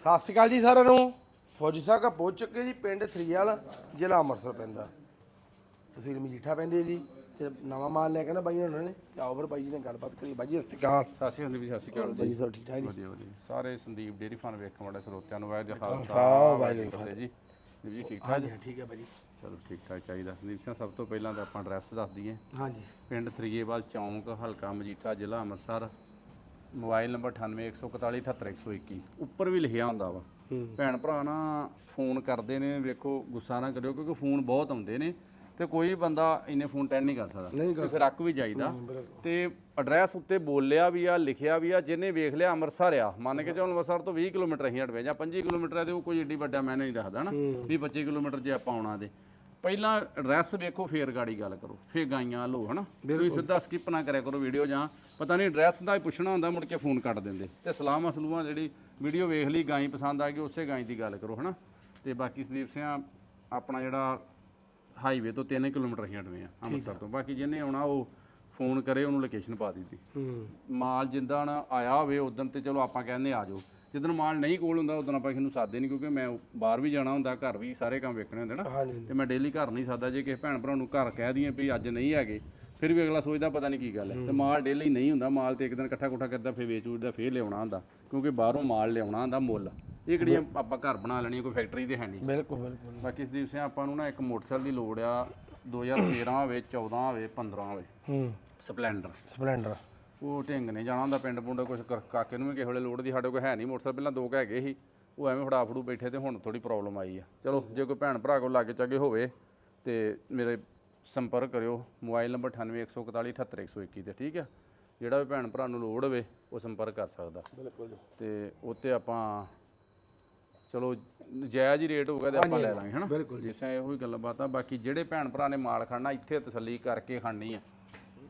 ਸਤਿ ਸ਼੍ਰੀ ਅਕਾਲ ਜੀ ਸਾਰਿਆਂ ਨੂੰ। ਫੌਜੀ ਸਾਹਿਬ ਕਾ ਪਹੁੰਚ ਚੁੱਕੇ ਜੀ ਪਿੰਡ ਥਰੀਵਾਲ ਜ਼ਿਲ੍ਹਾ ਅੰਮ੍ਰਿਤਸਰ ਪੈਂਦਾ। ਤਹਿਸੀਲ ਮਜੀਠਾ ਪੈਂਦੀ ਜੀ। ਤੇ ਨਵਾਂ ਮਾਲ ਲੈ ਕੇ ਨਾ ਬਾਈ ਉਹਨਾਂ ਨੇ। ਤੇ ਆਓ ਫਿਰ ਬਾਈ ਜੀ ਨਾਲ ਗੱਲਬਾਤ ਕਰੀ ਬਾਈ ਜੀ ਸਤਿ ਸ਼੍ਰੀ ਅਕਾਲ। ਸਤਿ ਸ਼੍ਰੀ ਅਕਾਲ ਜੀ ਸਤਿ ਸ਼੍ਰੀ ਅਕਾਲ ਬਾਈ ਜੀ ਸਭ ਠੀਕ ਠਾਕ ਜੀ? ਵਧੀਆ ਵਧੀਆ। ਸਾਰੇ ਸੰਦੀਪ ਡੇਰੀ ਫਾਰਮ ਵੇਖਣ ਵਾਲੇ ਸਰੋਤਿਆਂ ਨੂੰ ਵਾਹਿਗੁਰੂ ਜੀ ਖਾਲਸਾ, ਵਾਹਿਗੁਰੂ ਵਾਹਿਗੁਰੂ ਜੀ ਠੀਕ ਠਾਕ? ਹਾਂਜੀ ਠੀਕ ਹੈ ਬਾਈ ਜੀ। ਚਲੋ ਠੀਕ ਠਾਕ ਚਾਹੀਦਾ। ਸੰਦੀਪ ਸਿੰਘ ਸਭ ਤੋਂ ਪਹਿਲਾਂ ਤਾਂ ਆਪਾਂ ਐਡਰੈਸ ਦੱਸ ਦਈਏ। ਹਾਂਜੀ। ਪਿੰਡ ਥਰੀਏਵਾਲ ਚੌਂਕ ਹਲਕਾ ਮਜੀਠਾ ਜ਼ਿਲ੍ਹਾ ਅੰਮ੍ਰਿਤਸਰ। ਮੋਬਾਈਲ ਨੰਬਰ 9814478121 ਉੱਪਰ ਵੀ ਲਿਖਿਆ ਹੁੰਦਾ ਵਾ। ਭੈਣ ਭਰਾ ਨਾ ਫੋਨ ਕਰਦੇ ਨੇ ਵੇਖੋ ਗੁੱਸਾ ਨਾ ਕਰਿਓ ਕਿਉਂਕਿ ਫੋਨ ਬਹੁਤ ਆਉਂਦੇ ਨੇ ਤੇ ਕੋਈ ਬੰਦਾ ਇੰਨੇ ਫੋਨ ਅਟੈਂਡ ਨਹੀਂ ਕਰ ਸਕਦਾ। ਤੇ ਫਿਰ ਅੱਕ ਵੀ ਜਾਈਦਾ। ਤੇ ਐਡਰੈਸ ਉੱਤੇ ਬੋਲਿਆ ਵੀ ਆ ਲਿਖਿਆ ਵੀ ਆ ਜਿਹਨੇ ਵੇਖ ਲਿਆ ਅੰਮ੍ਰਿਤਸਰ ਆ। ਮੰਨ ਕੇ ਚੱਲ ਅੰਮ੍ਰਿਤਸਰ ਤੋਂ 20 ਕਿਲੋਮੀਟਰ ਅਸੀਂ ਹਟਵੇਂ ਜਾਂ 25 ਕਿਲੋਮੀਟਰ ਹੈ ਤੇ ਉਹ ਕੋਈ ਏਡੀ ਵੱਡਾ ਮੈਂ ਨਹੀਂ ਰੱਖਦਾ ਨਾ ਵੀ 25 ਕਿਲੋਮੀਟਰ ਜੇ ਆਪਾਂ ਆਉਣਾ ਦੇ ਪਹਿਲਾਂ ਐਡਰੈਸ ਵੇਖੋ ਫੇਰ ਗਾੜੀ ਗੱਲ ਕਰੋ। ਫੇਰ ਗਾਈਆਂ ਲੋ ਹਨਾ? ਤੁਸੀਂ ਸਿੱਧਾ ਸਕਿਪ ਨਾ ਕਰਿਆ ਕਰੋ ਵੀਡੀਓ ਜਾਂ ਪਤਾ ਨਹੀਂ ਐਡਰੈਸ ਦਾ ਹੀ ਪੁੱਛਣਾ ਹੁੰਦਾ ਮੁੜ ਕੇ ਫੋਨ ਕੱਟ ਦਿੰਦੇ। ਤੇ ਸਲਾਮ ਅਸਲੂਆਂ ਜਿਹੜੀ ਵੀਡੀਓ ਵੇਖ ਲਈ ਗਾਈ ਪਸੰਦ ਆ ਗਈ ਉਸੇ ਗਾਈ ਦੀ ਗੱਲ ਕਰੋ ਹਨਾ? ਤੇ ਬਾਕੀ ਸੰਦੀਪ ਸਿੰਘ ਆਪਣਾ ਜਿਹੜਾ ਹਾਈਵੇ ਤੋਂ 3 ਕਿਲੋਮੀਟਰ ਹੀ ਹਟਵੇਂ ਆ ਅੰਮ੍ਰਿਤਸਰ ਤੋਂ। ਬਾਕੀ ਜਿਹਨੇ ਆਉਣਾ ਉਹ ਫੋਨ ਕਰੇ ਉਹਨੂੰ ਲੋਕੇਸ਼ਨ ਪਾ ਦਿੱਤੀ। ਮਾਲ ਜਿੱਦਾਂ ਨਾ ਆਇਆ ਹੋਵੇ ਉਦੋਂ ਤੇ ਚਲੋ ਆਪਾਂ ਕਹਿੰਦੇ ਆ ਜਾਓ। ਜਿੱਦਣ ਮਾਲ ਨਹੀਂ ਕੋਲ ਹੁੰਦਾ ਉਦੋਂ ਆਪਾਂ ਕਿਸੇ ਨੂੰ ਸਾਦੇ ਨਹੀਂ ਕਿਉਂਕਿ ਮੈਂ ਬਾਹਰ ਵੀ ਜਾਣਾ ਹੁੰਦਾ ਘਰ ਵੀ ਸਾਰੇ ਕੰਮ ਵੇਖਣੇ ਹੁੰਦੇ ਨਾ। ਤੇ ਮੈਂ ਡੇਲੀ ਘਰ ਨਹੀਂ ਸਾਦਾ ਜੇ ਕਿਸੇ ਭੈਣ ਭਰਾ ਨੂੰ ਘਰ ਕਹਿ ਦਈਏ ਵੀ ਅੱਜ ਨਹੀਂ ਹੈਗੇ ਫਿਰ ਵੀ ਅਗਲਾ ਸੋਚਦਾ ਪਤਾ ਨਹੀਂ ਕੀ ਗੱਲ ਹੈ। ਤੇ ਮਾਲ ਡੇਲੀ ਨਹੀਂ ਹੁੰਦਾ ਮਾਲ ਤੇ ਇੱਕ ਦਿਨ ਇਕੱਠਾ ਕੁੱਠਾ ਕਰਦਾ ਫਿਰ ਵੇਚ ਵੂਚਦਾ ਫਿਰ ਲਿਆਉਣਾ ਹੁੰਦਾ। ਕਿਉਂਕਿ ਬਾਹਰੋਂ ਮਾਲ ਲਿਆਉਣਾ ਹੁੰਦਾ ਮੁੱਲ। ਇਹ ਕਿਹੜੀਆਂ ਆਪਾਂ ਘਰ ਬਣਾ ਲੈਣੀ ਕੋਈ ਫੈਕਟਰੀ ਤੇ ਹੈ ਨਹੀਂ। ਬਿਲਕੁਲ ਬਿਲਕੁਲ। ਬਾਕੀ ਸੰਦੀਪ ਸਿੰਘ ਆਪਾਂ ਨੂੰ ਨਾ ਇੱਕ ਮੋਟਰਸਾਈਕਲ ਦੀ ਲੋੜ ਆ 2013 ਹੋਵੇ 14 ਹੋਵੇ 15 ਹੋਵੇ। ਹੂੰ। ਸਪਲੈਂਡਰ। ਸਪਲੈਂਡਰ। ਉਹ ਢਿੰਗ ਨੇ ਜਾਣਾ ਹੁੰਦਾ ਪਿੰਡ ਪੁੰਡ ਕੁਝ ਕਾਕੇ ਨੂੰ ਵੀ ਕਿਸੇ ਵੇਲੇ ਲੋੜ ਦੀ ਸਾਡੇ ਕੋਲ ਹੈ ਨਹੀਂ ਮੋਟਰਸਾਈਕਲ ਪਹਿਲਾਂ ਦੋ ਕੁ ਹੈਗੇ ਸੀ। ਉਹ ਐਵੇਂ ਫੜਾ ਫੜੂ ਬੈਠੇ ਤੇ ਹੁਣ ਥੋੜੀ ਪ੍ਰੋਬਲਮ ਆਈ ਆ। ਚਲੋ ਜੇ ਕੋਈ ਭੈਣ ਭਰਾ ਕੋਲ ਲਾਗੇ ਚਾਗੇ ਹੋਵੇ ਤੇ ਮੇਰੇ ਸੰਪਰਕ ਕਰਿਓ ਮੋਬਾਈਲ ਨੰਬਰ 9814478121 ਤੇ ਠੀਕ ਆ? ਜਿਹੜਾ ਵੀ ਭੈਣ ਭਰਾ ਨੂੰ ਲੋੜ ਹੋਵੇ ਉਹ ਸੰਪਰਕ ਕਰ ਸਕਦਾ। ਬਿਲਕੁਲ ਜੀ। ਤੇ ਉੱਤੇ ਆਪਾਂ ਚਲੋ ਜਾਇਜ਼ ਹੀ ਰੇਟ ਹੋਊਗਾ ਤੇ ਆਪਾਂ ਲੈ ਲਾਂਗੇ ਹਨਾ? ਬਿਲਕੁਲ ਜਿਸ ਤਰ੍ਹਾਂ ਇਹੋ ਹੀ ਗੱਲਬਾਤ ਆ ਬਾਕੀ ਜਿਹੜੇ ਭੈਣ ਭਰਾ ਨੇ ਮਾਲ ਖੜਨਾ ਇੱਥੇ ਤਸੱਲੀ ਕਰਕੇ ਖੜਨੀ ਆ।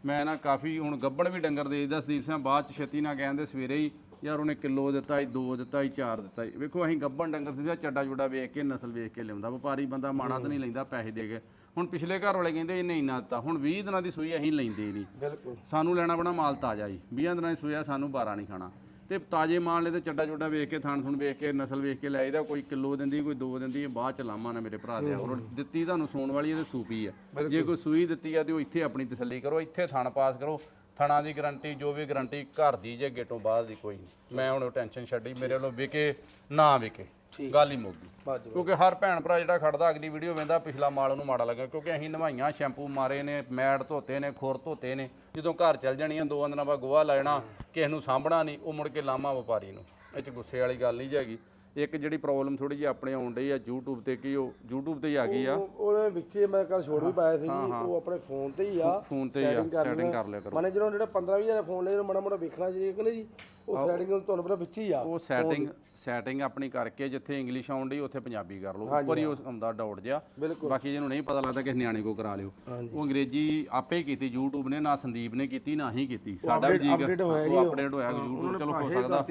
ਮੈਂ ਨਾ ਕਾਫੀ ਹੁਣ ਗੱਬੜ ਵੀ ਡੰਗਰ ਦੇ ਦਸਦੀਪ ਸਿੰਘ ਬਾਅਦ ਚ ਛੇਤੀ ਨਾ ਕਹਿੰਦੇ ਸਵੇਰੇ ਹੀ ਯਾਰ ਉਹਨੇ ਕਿਲੋ ਦਿੱਤਾ ਹੀ ਦੋ ਦਿੱਤਾ ਹੀ ਚਾਰ ਦਿੱਤਾ ਹੀ ਵੇਖੋ ਅਸੀਂ ਗੱਬਣ ਡੰਗਰ ਦੇ ਚੱਡਾ ਚੁੱਡਾ ਵੇਖ ਕੇ ਨਸਲ ਵੇਖ ਕੇ ਲਿਆਉਂਦਾ ਵਪਾਰੀ ਬੰਦਾ ਮਾਣਾ ਤਾਂ ਨਹੀਂ ਲੈਂਦਾ ਪੈਸੇ ਦੇ ਕੇ। ਹੁਣ ਪਿਛਲੇ ਘਰ ਵਾਲੇ ਕਹਿੰਦੇ ਇਹਨੇ ਇੰਨਾ ਦਿੱਤਾ। ਹੁਣ 20 ਦਿਨਾਂ ਦੀ ਸੂਈ ਅਸੀਂ ਲੈਂਦੇ ਹੀ ਨਹੀਂ। ਬਿਲਕੁਲ। ਸਾਨੂੰ ਲੈਣਾ ਬਣਾ ਮਾਲ ਤਾਜ਼ਾ ਹੀ 20 ਦਿਨਾਂ ਦੀ ਸੋਇਆ ਸਾਨੂੰ 12 ਨਹੀਂ ਖਾਣਾ। ਤੇ ਤਾਜ਼ੇ ਮਾਲ ਨੇ ਤੇ ਚੱਡਾ ਚੁੱਡਾ ਵੇਖ ਕੇ ਥਣ ਥਣ ਵੇਖ ਕੇ ਨਸਲ ਵੇਖ ਕੇ ਲੈ ਇਹਦਾ ਕੋਈ ਕਿਲੋ ਦਿੰਦੀ ਕੋਈ ਦੋ ਦਿੰਦੀ ਇਹ ਬਾਅਦ ਚ ਲਾਮਾ ਨਾ ਮੇਰੇ ਭਰਾ ਦੇ। ਹੋਰ ਦਿੱਤੀ ਤੁਹਾਨੂੰ ਸੂਣ ਵਾਲੀ ਇਹਦੇ ਸੂਪੀ ਆ। ਜੇ ਕੋਈ ਸੂਈ ਦਿੱਤੀ ਆ ਤੇ ਉਹ ਇੱਥੇ ਆਪਣੀ ਤਸੱਲੀ ਕਰੋ ਇੱਥੇ ਥਣ ਪਾਸ ਕਰੋ। ਥਣਾ ਦੀ ਗਾਰੰਟੀ ਜੋ ਵੀ ਗਾਰੰਟੀ ਘਰ ਦੀ ਜੇ ਗੇਟੋਂ ਬਾਹਰ ਦੀ ਕੋਈ ਨਹੀਂ। ਮੈਂ ਹੁਣ ਟੈਨਸ਼ਨ ਛੱਡੀ ਮੇਰੇ ਵੱਲੋਂ ਵਿਕੇ ਨਾ ਵਿਕੇ। ਗੱਲ ਹੀ ਮੁੱਕ ਗਈ। ਕਿਉਂਕਿ ਹਰ ਭੈਣ ਭਰਾ ਜਿਹੜਾ ਖੜਦਾ ਅਗਲੀ ਵੀਡੀਓ ਵੇਂਦਾ ਪਿਛਲਾ ਮਾਲ ਉਹਨੂੰ ਮਾੜਾ ਲੱਗਾ। ਕਿਉਂਕਿ ਅਸੀਂ ਨਵਾਈਆਂ ਸ਼ੈਂਪੂ ਮਾਰੇ ਨੇ ਮੈਡ ਧੋਤੇ ਨੇ ਖੁਰ ਧੋਤੇ ਨੇ। ਜਦੋਂ ਘਰ ਚੱਲ ਜਾਣੀਆਂ ਦੋ ਦਿਨਾਂ ਬਾਅਦ ਗੋਹਾ ਲੈ ਜਾਣਾ ਕਿਸੇ ਨੂੰ ਸਾਂਭਣਾ ਨਹੀਂ ਉਹ ਮੁੜ ਕੇ ਲਾਮਾ ਵਪਾਰੀ ਨੂੰ। ਇਹ ਚ ਗੁੱਸੇ ਵਾਲੀ ਗੱਲ ਨਹੀਂ ਹੈਗੀ। ਇੱਕ ਜਿਹੜੀ ਪ੍ਰੋਬਲਮ ਥੋੜੀ ਜਿਹੀ ਆਪਣੇ ਆਉਣ ਡਈ ਆ YouTube ਤੇ ਕੀ ਉਹ YouTube ਤੇ ਹੀ ਆ ਗਈ ਆ। ਉਹ ਉਹਨੇ ਵਿੱਚੇ ਮੈਂ ਕੱਲ ਛੋੜ ਵੀ ਪਾਇਆ ਸੀ ਜੀ ਉਹ ਆਪਣੇ ਫੋਨ ਤੇ ਹੀ ਆ। ਫੋਨ ਤੇ ਹੀ ਆ ਸੈਟਿੰਗ ਕਰ ਲਿਆ। ਕਰੋ ਮਨੇ ਜਦੋਂ ਜਿਹੜੇ 15 20 ਫੋਨ ਲੈ ਮਾੜਾ ਮਾੜਾ ਵੇਖਣਾ ਜੀ ਕਿ ਨਹੀਂ ਜੀ? ਉਹ ਸੈਟਿੰਗ ਤੁਹਾਨੂੰ ਪਤਾ ਵਿੱਚ ਹੀ ਆ। ਉਹ ਸੈਟਿੰਗ ਸੈਟਿੰਗ ਆਪਣੀ ਕਰਕੇ ਜਿੱਥੇ ਇੰਗਲਿਸ਼ ਆਉਣ ਡਈ ਉੱਥੇ ਪੰਜਾਬੀ ਕਰ ਲਓ। ਉੱਪਰ ਹੀ ਆਉਂਦਾ ਡਾਊਟ ਜਿਆ ਬਾਕੀ ਜਿਹਨੂੰ ਨਹੀਂ ਪਤਾ ਲੱਗਦਾ ਕਿ ਨਿਆਣੇ ਕੋ ਕਰਾ ਲਿਓ। ਉਹ ਅੰਗਰੇਜ਼ੀ ਆਪੇ ਹੀ ਕੀਤੀ YouTube ਨੇ ਨਾ ਸੰਦੀਪ ਨੇ ਕੀਤੀ ਨਾ ਹੀ ਕੀਤੀ। ਸਾਡਾ ਵੀ ਜੀ ਹੋਇਆ ਅਪਡੇਟ ਹੋਇਆ YouTube ਚਲੋ ਹੋ ਸਕਦਾ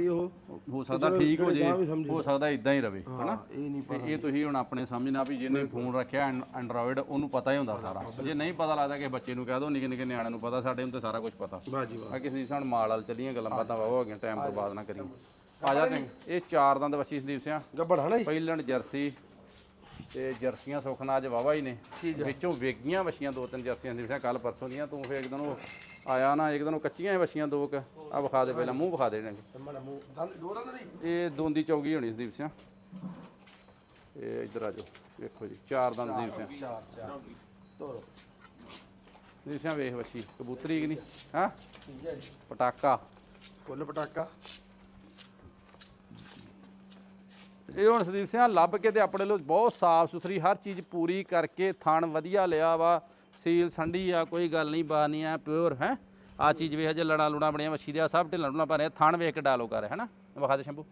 ਹੋ ਸਕਦਾ ਠੀਕ ਹੋ ਜੇ ਹੋ ਸਕਦਾ ਇਦਾਂ ਹੀ ਰਵੇ ਹਨਾ? ਇਹ ਨਹੀਂ ਤੇ ਇਹ ਤੁਸੀਂ ਹੁਣ ਆਪਣੇ ਸਮਝਣਾ ਵੀ ਜਿਹਨੇ ਫੋਨ ਰੱਖਿਆ ਐਂਡਰੋਇਡ ਉਹਨੂੰ ਪਤਾ ਹੀ ਹੁੰਦਾ ਸਾਰਾ। ਜੇ ਨਹੀਂ ਪਤਾ ਲੱਗਦਾ ਕਿ ਬੱਚੇ ਨੂੰ ਕਹਿ ਦੋ ਨਿੱਕੇ ਨਿੱਕੇ ਨਿਆਣਿਆਂ ਨੂੰ ਪਤਾ ਸਾਡੇ ਨੂੰ ਤਾਂ ਸਾਰਾ ਕੁਝ ਪਤਾ। ਆ ਕਿਸੇ ਸਾਨ ਮਾਲ ਵਾਲ ਚੱਲੀਆਂ ਗੱਲਾਂ ਬਾਤਾਂ ਵਾਹ ਹੋ ਗਈਆਂ ਟਾਈਮ ਬਰਬਾਦ ਨਾ ਕਰੀ ਆ ਜਾ ਤੇ ਇਹ ਚਾਰ ਦੰਦ ਵੱਛੀ ਸੰਦੀਪ ਸਿੰਘ ਗੱਬੜ ਹਨਾ ਜੀ? ਪਹਿਲਣ ਜਰਸੀ ਤੇ ਜਰਸੀਆਂ ਸੁਖਨਾ ਅੱਜ ਵਾਵਾ ਹੀ। ਨੇ ਵਿੱਚੋਂ ਵੇਗੀਆਂ ਵੱਛੀਆਂ ਦੋ ਤਿੰਨ ਜਰਸੀਆਂ ਸੰਦੀਪ ਸਿੰਘ ਕੱਲ ਪਰਸੋਂ ਦੀਆਂ। ਤੂੰ ਫੇਰ ਇੱਕ ਦਿਨ ਉਹ ਆਇਆ ਨਾ ਇੱਕ ਦਿਨ ਉਹ ਕੱਚੀਆਂ ਹੀ ਵੱਛੀਆਂ ਦੋ ਕ। ਆ ਵਿਖਾ ਦੇ ਪਹਿਲਾਂ ਮੂੰਹ ਵਿਖਾ ਦੇ ਇਹਨਾਂ ਦੇ। ਮਾੜਾ ਮੂੰਹ। ਦੰਦ ਦੋ ਦੰਦ ਨਹੀਂ? ਇਹ ਦੋਂਦੀ ਚੌਗੀ ਹੋਣੀ ਸੰਦੀਪ ਸਿੰਘ ਇਹ ਇੱਧਰ ਆ ਜਾਓ ਵੇਖੋ ਜੀ ਚਾਰ ਦੰਦ ਸੰਦੀਪ ਸਿੰਘ ਚਾਰ ਚਾਰ। ਤੋਰੋ। ਸੰਦੀਪ ਸਿੰਘ ਵੇਖ ਵੱਛੀ ਕਬੂਤਰੀ ਕਿ ਨਹੀਂ? ਹਾਂ? ਠੀਕ ਹੈ ਜੀ। ਪਟਾਕਾ। ਫੁੱਲ ਪਟਾਕਾ। ਇਹ ਹੁਣ ਸੰਦੀਪ ਸਿੰਘ ਲੱਭ ਕੇ ਤੇ ਆਪਣੇ ਲੋ ਬਹੁਤ ਸਾਫ਼ ਸੁਥਰੀ ਹਰ ਚੀਜ਼ ਪੂਰੀ ਕਰਕੇ ਥਣ ਵਧੀਆ ਲਿਆ ਵਾ। ਸੀਲ ਸੰਡੀ ਆ, ਕੋਈ ਗੱਲ ਨਹੀਂ, ਬਾ ਨਹੀਂ ਆ ਪਿਓਰ ਹੈ। ਆ ਚੀਜ਼ ਵੇਖ, ਜੇ ਲੜਾ ਲੂਣਾ ਬਣਿਆ ਮੱਛੀ ਦੇ ਆ ਸਭ ਢਿੱਲਾਂ ਢੁੱਲਾਂ ਭਰੇ ਥਣ ਵੇਖ ਕੇ ਡਾਲੋ ਕਰ ਹੈਨਾ? ਵਿਖਾ ਦੇ ਸ਼ੰਭੂ।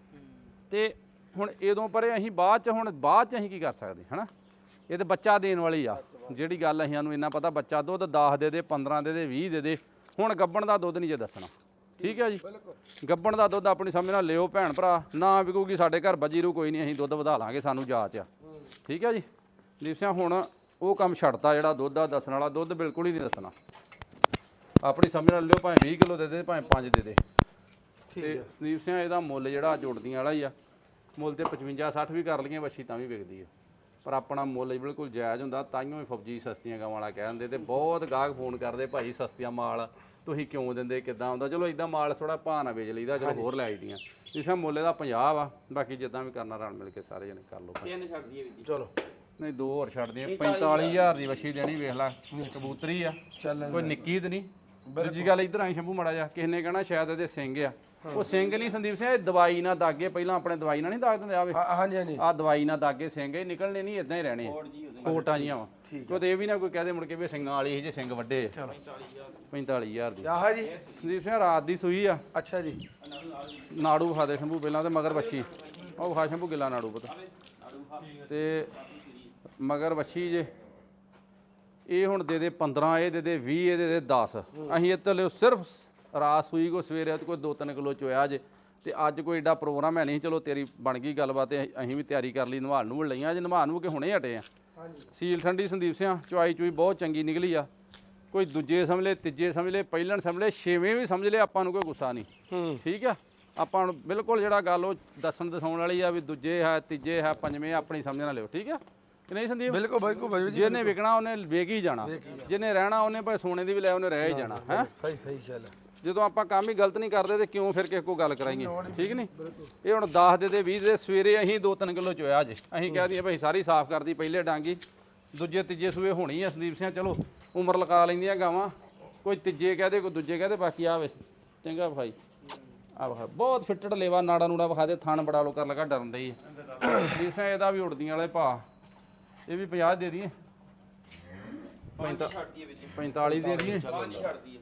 ਤੇ ਹੁਣ ਇਦੋਂ ਪਰੇ ਅਸੀਂ ਬਾਅਦ ਚ, ਹੁਣ ਬਾਅਦ ਚ ਅਸੀਂ ਕੀ ਕਰ ਸਕਦੇ, ਹੈਨਾ? ਇਹ ਤੇ ਬੱਚਾ ਦੇਣ ਵਾਲੀ ਆ। ਜਿਹੜੀ ਗੱਲ ਅਸੀਂ ਸਾਨੂੰ ਇੰਨਾ ਪਤਾ, ਬੱਚਾ ਦੁੱਧ 10 ਦੇ ਦੇ 15 ਦੇ ਦੇ 20 ਦੇ ਦੇ। ਹੁਣ ਗੱਬਣ ਦਾ ਦੁੱਧ ਨਹੀਂ ਜੇ ਦੱਸਣਾ। ਠੀਕ ਹੈ ਜੀ। ਗੱਬਣ ਦਾ ਦੁੱਧ ਆਪਣੀ ਸਮਝ ਨਾਲ ਲਿਓ ਭੈਣ ਭਰਾ ਨਾ ਵਿਕੂਗੀ ਸਾਡੇ ਘਰ ਬਜੀ ਰੂ ਕੋਈ ਨਹੀਂ ਅਸੀਂ ਦੁੱਧ ਵਧਾ ਲਾਂਗੇ ਸਾਨੂੰ ਜਾਚ ਆ। ਠੀਕ ਹੈ ਜੀ। ਦੀਪ ਸਿੰਘ ਹੁਣ ਉਹ ਕੰਮ ਛੱਡਤਾ ਜਿਹੜਾ ਦੁੱਧ ਦਾ ਦੱਸਣ ਵਾਲਾ। ਦੁੱਧ ਬਿਲਕੁਲ ਹੀ ਨਹੀਂ ਦੱਸਣਾ। ਆਪਣੀ ਸਮਝ ਨਾਲ ਲਿਓ ਭਾਵੇਂ 20 ਕਿਲੋ ਦੇ ਦੇ ਭਾਵੇਂ 5 ਦੇ ਦੇ। ਤੇ ਸੰਦੀਪ ਸਿੰਘ ਇਹਦਾ ਮੁੱਲ ਜਿਹੜਾ ਜੁੜਦੀਆਂ ਵਾਲਾ ਹੀ ਆ। ਮੁੱਲ ਤੇ 55 60 ਵੀ ਕਰ ਲਈਏ ਵੱਛੀ ਤਾਂ ਵੀ ਵਿਕਦੀ ਹੈ ਪਰ ਆਪਣਾ ਮੁੱਲ ਹੀ ਬਿਲਕੁਲ ਜਾਇਜ਼ ਹੁੰਦਾ ਤਾਈਓ ਹੀ ਫੌਜੀ ਸਸਤੀਆਂ ਗਾਵਾਂ ਵਾਲਾ ਕਹਿੰਦੇ ਤੇ ਬਹੁਤ ਗਾਹਕ ਫੋਨ ਕਰਦੇ ਭਾਈ ਸਸਤੀਆਂ ਮਾਲ ਤੁਸੀਂ ਕਿਉਂ ਦਿੰਦੇ ਕਿੱਦਾਂ ਹੁੰਦਾ? ਚਲੋ ਇਦਾਂ ਮਾਲ ਥੋੜਾ ਭਾਅ ਨਾ ਵੇਚ ਲਈਦਾ ਚਲੋ ਹੋਰ ਲੈ ਆਈਦੀਆਂ। ਇਸ ਮੁੱਲੇ ਦਾ 50 ਆ ਬਾਕੀ ਜਿੱਦਾਂ ਵੀ ਕਰਨਾ ਰਲ ਮਿਲ ਕੇ ਸਾਰੇ ਜਣੇ ਕਰ ਲਓ। ਤਿੰਨ ਛੱਡ ਦਈਏ ਵੀ ਚਲੋ। ਨਹੀਂ ਦੋ ਹੋਰ ਛੱਡ ਦਈਏ 45000 ਦੀ ਵੱਛੀ ਲੈਣੀ ਵੇਖ ਲੈ ਕਬੂਤਰੀ ਆ। ਚੱਲ ਕੋਈ ਨਿੱਕੀ ਤੇ ਨਹੀਂ। ਦੂਜੀ ਗੱਲ ਇਧਰ ਆਈ ਸ਼ੰਭੂ ਮੜਾ ਜਾ ਕਿਸੇ ਨੇ ਕਹਿਣਾ ਸ਼ਾਇਦ ਇਹਦੇ ਸਿੰਘ ਆ। ਉਹ ਸਿੰਘ ਨਹੀਂ ਸੰਦੀਪ ਸਿੰਘ ਇਹ ਦਵਾਈ ਨਾਲ ਦਾਗੇ ਪਹਿਲਾਂ ਆਪਣੇ ਦਵਾਈ ਨਾਲ ਨਹੀਂ ਦਾਗ ਦਿੰਦੇ ਆਵੇ। ਹਾਂ- ਹਾਂਜੀ ਹਾਂਜੀ। ਆ ਦਵਾਈ ਨਾਲ ਦਾਗੇ ਸਿੰਘ ਇਹ ਨਿਕਲਣੇ ਨਹੀਂ ਇਦਾਂ ਹੀ ਰਹਿਣੇ ਕੋਟਾਂ ਜੀਆਂ ਵਾ। ਕਿਉਂ ਤੇ ਇਹ ਵੀ ਨਾ ਕੋਈ ਕਹਦੇ ਮੁੜ ਕੇ ਵੀ ਸਿੰਘਾਂ ਵਾਲੀ ਇਹ ਜੇ ਸਿੰਘ ਵੱਡੇ ਆ। 45000 ਦੀ। ਆਹ ਜੀ। ਸੰਦੀਪ ਸਿੰਘ ਰਾਤ ਦੀ ਸੂਈ ਆ। ਅੱਛਾ ਜੀ। ਨਾੜੂ ਵਿਖਾ ਦੇ ਸ਼ੰਭੂ ਪਹਿਲਾਂ ਤੇ ਮਗਰ ਵੱਛੀ। ਉਹ ਵਿਖਾ ਸ਼ੰਭੂ ਗਿੱਲਾ ਨਾੜੂ ਪਤਾ। ਤੇ ਮਗਰ ਵੱਛੀ ਜੇ। ਇਹ ਹੁਣ ਦੇ ਦੇ 15 ਇਹ ਦੇ ਦੇ 20 ਇਹ ਦੇ ਦੇ 10 ਅਸੀਂ ਇਹ ਲਿਓ ਸਿਰਫ ਰਾਤ ਸੂਈ ਕੋ ਸਵੇਰੇ ਤੇ ਕੋਈ 2-3 ਕਿਲੋ ਚੋਇਆ ਜੇ। ਤੇ ਅੱਜ ਕੋਈ ਏਡਾ ਪ੍ਰੋਗਰਾਮ ਹੈ ਨਹੀਂ ਚਲੋ ਤੇਰੀ ਬਣ ਗਈ ਗੱਲਬਾਤ ਤੇ ਅਸੀਂ ਵੀ ਤਿਆਰੀ ਕਰ ਲਈ ਨਵਾਲ ਨੂੰ ਲਈਆਂ ਜੇ ਨਵਾਲ ਨੂੰ ਕਿ ਹੁਣੇ ਹਟੇ ਆ। ਸੀਲ ਠੰਡੀ ਸੰਦੀਪ ਸਿੰਘ ਚੁਆਈ ਚੁਈ ਬਹੁਤ ਚੰਗੀ ਨਿਕਲੀ ਆ। ਕੋਈ ਦੂਜੇ ਸਮਝ ਲੈ ਤੀਜੇ ਸਮਝ ਲੈ ਪਹਿਲਣ ਸਮਝ ਲੈ ਛੇਵੇਂ ਵੀ ਸਮਝ ਲੈ ਆਪਾਂ ਨੂੰ ਕੋਈ ਗੁੱਸਾ ਨਹੀਂ। ਹੂੰ। ਠੀਕ ਆ? ਆਪਾਂ ਨੂੰ ਬਿਲਕੁਲ ਜਿਹੜਾ ਗੱਲ ਉਹ ਦੱਸਣ ਦਸਾਉਣ ਵਾਲੀ ਆ ਵੀ ਦੂਜੇ ਹੈ ਤੀਜੇ ਹੈ ਪੰਜਵੇਂ ਆਪਣੀ ਸਮਝ ਨਾ ਲਿਓ। ਠੀਕ ਆ? ਕਿ ਨਹੀਂ ਸੰਦੀਪ? ਬਿਲਕੁਲ ਬਿਲਕੁਲ ਬਾਈ ਜੀ ਜਿਹਨੇ ਵਿਕਣਾ ਉਹਨੇ ਵੇਗ ਹੀ ਜਾਣਾ। ਜਿਹਨੇ ਰਹਿਣਾ ਉਹਨੇ ਭਾਵੇਂ ਸੋਨੇ ਦੀ ਵੀ ਲੈ ਉਹਨੇ ਰਹਿ ਹੀ ਜਾਣਾ ਹੈ? ਸਹੀ ਸਹੀ ਗੱਲ ਹੈ। ਜਦੋਂ ਆਪਾਂ ਕੰਮ ਹੀ ਗਲਤ ਨਹੀਂ ਕਰਦੇ ਤੇ ਕਿਉਂ ਫਿਰ ਕਿਸੇ ਕੋ ਗੱਲ ਕਰਾਈਏ? ਠੀਕ ਨਹੀਂ? ਇਹ ਹੁਣ 10 ਦੇ ਦੇ 20 ਦੇ ਸਵੇਰੇ ਅਸੀਂ 2-3 ਕਿਲੋ ਚੋਇਆ ਜੇ। ਅਸੀਂ ਕਹਿ ਦਈਏ ਭਾਈ ਸਾਰੀ ਸਾਫ਼ ਕਰਦੀ ਪਹਿਲੇ ਡਾਂਗੀ ਦੂਜੇ ਤੀਜੇ ਸੂਏ ਹੋਣੀ ਆ ਸੰਦੀਪ ਸਿੰਘ ਚਲੋ ਉਮਰ ਲਗਾ ਲੈਂਦੀਆਂ ਗਾਵਾਂ। ਕੋਈ ਤੀਜੇ ਕਹਦੇ ਕੋਈ ਦੂਜੇ ਕਹਦੇ ਬਾਕੀ ਆ ਵੇ ਚੰਗਾ ਭਾਈ। ਆ ਵਾ ਬਹੁਤ ਫਿੱਟੜ ਲੇਵਾ ਨਾੜਾ ਨੂੜਾ ਵਿਖਾ ਦੇ ਥਣ ਬੜਾ ਲੋ ਕਰ ਲਗਾ ਡਰਨ ਰਹੀ ਸੰਦੀਪ ਸਿੰਘ ਇਹਦਾ ਵੀ ਉੜਦੀਆਂ ਵਾਲੇ ਭਾ। ਇਹ ਵੀ 50 ਦੇ ਦਈਏ। ਛੱਡ ਦਈਏ ਵਿੱਚ 45 ਦੇ ਦਈਏ।